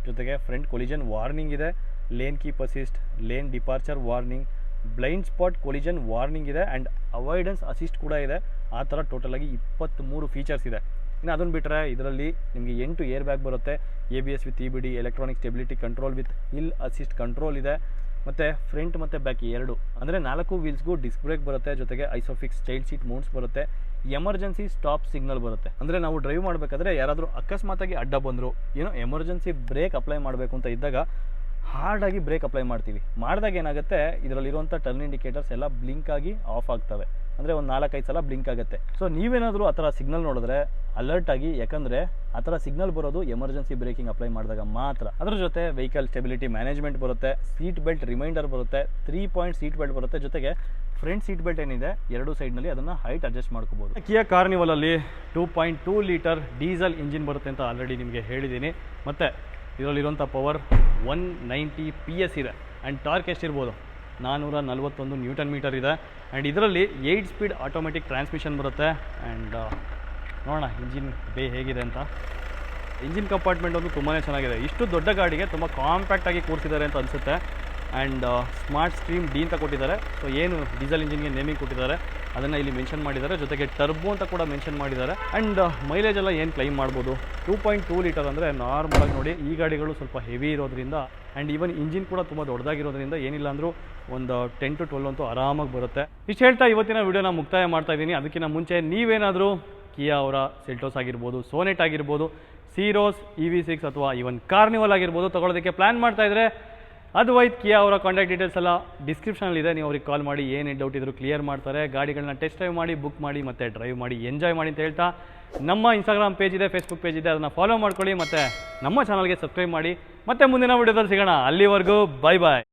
ಜೊತೆಗೆ ಫ್ರಂಟ್ ಕೊಲಿಜನ್ ವಾರ್ನಿಂಗ್ ಇದೆ lane keep assist lane departure warning blind spot collision warning ಇದೆ ಆ್ಯಂಡ್ ಅವಾಯ್ಡೆನ್ಸ್ ಅಸಿಸ್ಟ್ ಕೂಡ ಇದೆ. ಆ ಥರ ಟೋಟಲಾಗಿ ಇಪ್ಪತ್ತ್ಮೂರು ಫೀಚರ್ಸ್ ಇದೆ. ಇನ್ನು ಅದನ್ನು ಬಿಟ್ಟರೆ ಇದರಲ್ಲಿ ನಿಮಗೆ ಎಂಟು ಏರ್ ಬ್ಯಾಗ್ ಬರುತ್ತೆ. A B S with E B D electronic stability control with hill assist control ಇದೆ. ಮತ್ತು ಫ್ರಂಟ್ ಮತ್ತು ಬ್ಯಾಕ್ ಎರಡು. ಅಂದರೆ ನಾಲ್ಕು ವೀಲ್ಸ್ಗೂ ಡಿಸ್ಕ್ ಬ್ರೇಕ್ ಬರುತ್ತೆ, ಜೊತೆಗೆ ಐಸೋಫಿಕ್ಸ್ ಚೈಲ್ಡ್ ಸೀಟ್ ಮೌಂಟ್ಸ್ ಬರುತ್ತೆ. ಎಮರ್ಜೆನ್ಸಿ ಸ್ಟಾಪ್ ಸಿಗ್ನಲ್ ಬರುತ್ತೆ. ಅಂದರೆ ನಾವು ಡ್ರೈವ್ ಮಾಡಬೇಕಾದ್ರೆ ಯಾರಾದರೂ ಅಕಸ್ಮಾತಾಗಿ ಅಡ್ಡ ಬಂದರು, ಏನೋ ಎಮರ್ಜೆನ್ಸಿ ಬ್ರೇಕ್ ಅಪ್ಲೈ ಮಾಡಬೇಕು ಅಂತ ಇದ್ದಾಗ ಹಾರ್ಡಾಗಿ ಬ್ರೇಕ್ ಅಪ್ಲೈ ಮಾಡ್ತೀವಿ. ಮಾಡಿದಾಗ ಏನಾಗುತ್ತೆ ಇದರಲ್ಲಿರುವಂಥ ಟರ್ನ್ ಇಂಡಿಕೇಟರ್ಸ್ ಎಲ್ಲ ಬ್ಲಿಂಕ್ ಆಗಿ ಆಫ್ ಆಗ್ತವೆ. ಅಂದರೆ ಒಂದು ನಾಲ್ಕೈದು ಸಲ ಬ್ಲಿಂಕ್ ಆಗುತ್ತೆ. ಸೊ ನೀವೇನಾದರೂ ಆ ಥರ ಸಿಗ್ನಲ್ ನೋಡಿದ್ರೆ ಅಲರ್ಟ್ ಆಗಿ, ಯಾಕಂದರೆ ಆ ಥರ ಸಿಗ್ನಲ್ ಬರೋದು ಎಮರ್ಜೆನ್ಸಿ ಬ್ರೇಕಿಂಗ್ ಅಪ್ಲೈ ಮಾಡಿದಾಗ ಮಾತ್ರ. ಅದ್ರ ಜೊತೆ ವೆಹಿಕಲ್ ಸ್ಟೆಬಿಲಿಟಿ ಮ್ಯಾನೇಜ್ಮೆಂಟ್ ಬರುತ್ತೆ ಸೀಟ್ ಬೆಲ್ಟ್ ರಿಮೈಂಡರ್ ಬರುತ್ತೆ ತ್ರೀ ಪಾಯಿಂಟ್ ಸೀಟ್ ಬೆಲ್ಟ್ ಬರುತ್ತೆ. ಜೊತೆಗೆ ಫ್ರಂಟ್ ಸೀಟ್ ಬೆಲ್ಟ್ ಏನಿದೆ, ಎರಡು ಸೈಡ್ನಲ್ಲಿ ಅದನ್ನು ಹೈಟ್ ಅಡ್ಜಸ್ಟ್ ಮಾಡ್ಕೋಬೋದು. Kia ಕಾರ್ನಿವಲಲ್ಲಿ two point two litre diesel engine ಬರುತ್ತೆ ಅಂತ ಆಲ್ರೆಡಿ ನಿಮಗೆ ಹೇಳಿದ್ದೀನಿ. ಮತ್ತು ಇದರಲ್ಲಿರುವಂಥ power one ninety P S ಇದೆ. ಆ್ಯಂಡ್ ಟಾರ್ಕ್ ಎಷ್ಟಿರ್ಬೋದು ನಾನ್ನೂರ ನಲ್ವತ್ತೊಂದು ನ್ಯೂಟನ್ ಮೀಟರ್ ಇದೆ. ಆ್ಯಂಡ್ ಇದರಲ್ಲಿ ಏಯ್ಟ್ ಸ್ಪೀಡ್ ಆಟೋಮೆಟಿಕ್ ಟ್ರಾನ್ಸ್ಮಿಷನ್ ಬರುತ್ತೆ. ಆ್ಯಂಡ್ ನೋಡೋಣ ಇಂಜಿನ್ ಬೇ ಹೇಗಿದೆ ಅಂತ. ಇಂಜಿನ್ ಕಂಪಾರ್ಟ್ಮೆಂಟ್ ಒಂದು ತುಂಬಾ ಚೆನ್ನಾಗಿದೆ. ಇಷ್ಟು ದೊಡ್ಡ ಗಾಡಿಗೆ ತುಂಬ ಕಾಂಪ್ಯಾಕ್ಟಾಗಿ ಕೂರಿಸಿದ್ದಾರೆ ಅಂತ ಅನಿಸುತ್ತೆ. ಆ್ಯಂಡ್ ಸ್ಮಾರ್ಟ್ ಸ್ಟ್ರೀಮ್ ಡಿ ಅಂತ ಕೊಟ್ಟಿದ್ದಾರೆ. ಸೊ ಏನು ಡೀಸೆಲ್ ಇಂಜಿನ್ಗೆ ನೇಮಿಂಗ್ ಕೊಟ್ಟಿದ್ದಾರೆ, ಅದನ್ನು ಇಲ್ಲಿ ಮೆನ್ಷನ್ ಮಾಡಿದ್ದಾರೆ. ಜೊತೆಗೆ ಟರ್ಬೋ ಅಂತ ಕೂಡ ಮೆನ್ಷನ್ ಮಾಡಿದ್ದಾರೆ. ಆ್ಯಂಡ್ ಮೈಲೇಜ್ ಎಲ್ಲ ಏನು ಕ್ಲೈಮ್ ಮಾಡ್ಬೋದು? ಟೂ ಪಾಯಿಂಟ್ ಟೂ ಲೀಟರ್ ಅಂದರೆ ನಾರ್ಮಲಾಗಿ ನೋಡಿ, ಈ ಗಾಡಿಗಳು ಸ್ವಲ್ಪ ಹೆವಿ ಇರೋದ್ರಿಂದ ಆ್ಯಂಡ್ ಈವನ್ ಇಂಜಿನ್ ಕೂಡ ತುಂಬ ದೊಡ್ಡದಾಗಿರೋದ್ರಿಂದ ಏನಿಲ್ಲ ಅಂದರೂ ಒಂದು ಟೆನ್ ಟು ಟ್ವೆಲ್ ಅಂತೂ ಆರಾಮಾಗಿ ಬರುತ್ತೆ. ಇಷ್ಟು ಹೇಳ್ತಾ ಇವತ್ತಿನ ವೀಡಿಯೋನ ಮುಕ್ತಾಯ ಮಾಡ್ತಾ ಇದ್ದೀನಿ. ಅದಕ್ಕಿಂತ ಮುಂಚೆ ನೀವೇನಾದರೂ ಕಿಯಾ ಅವರ ಸೆಲ್ಟೋಸ್ ಆಗಿರ್ಬೋದು ಸೋನೆಟ್ ಆಗಿರ್ಬೋದು ಸೀರೋಸ್ ಇ ವಿ ಸಿಕ್ಸ್ ಅಥವಾ ಈವನ್ ಕಾರ್ನಿವಲ್ ಆಗಿರ್ಬೋದು ತೊಗೊಳೋದಕ್ಕೆ ಪ್ಲ್ಯಾನ್ ಮಾಡ್ತಾ ಇದ್ರೆ ಅದ್ವೈತ್ ಕಿಯಾ ಅವರ ಕಾಂಟ್ಯಾಕ್ಟ್ ಡೀಟೇಲ್ಸ್ ಎಲ್ಲ ಡಿಸ್ಕ್ರಿಪ್ಷನಲ್ಲಿದೆ ನೀವು ಅವ್ರಿಗೆ ಕಾಲ್ ಮಾಡಿ ಏನೇ ಡೌಟ್ ಇದ್ದರೂ ಕ್ಲಿಯರ್ ಮಾಡ್ತಾರೆ. ಗಾಡಿಗಳನ್ನ ಟೆಸ್ಟ್ ಡ್ರೈವ್ ಮಾಡಿ ಬುಕ್ ಮಾಡಿ ಮತ್ತು ಡ್ರೈವ್ ಮಾಡಿ ಎಂಜಾಯ್ ಮಾಡಿ ಅಂತ ಹೇಳ್ತಾ ನಮ್ಮ ಇನ್ಸ್ಟಾಗ್ರಾಮ್ ಪೇಜ್ ಇದೆ ಫೇಸ್ಬುಕ್ ಪೇಜ್ ಇದೆ. ಅದನ್ನು ಫಾಲೋ ಮಾಡ್ಕೊಳ್ಳಿ ಮತ್ತು ನಮ್ಮ ಚಾನಲ್ಗೆ ಸಬ್ಸ್ಕ್ರೈಬ್ ಮಾಡಿ. ಮತ್ತೆ ಮುಂದಿನ ವಿಡಿಯೋದಲ್ಲಿ ಸಿಗೋಣ. ಅಲ್ಲಿವರೆಗೂ ಬಾಯ್ ಬಾಯ್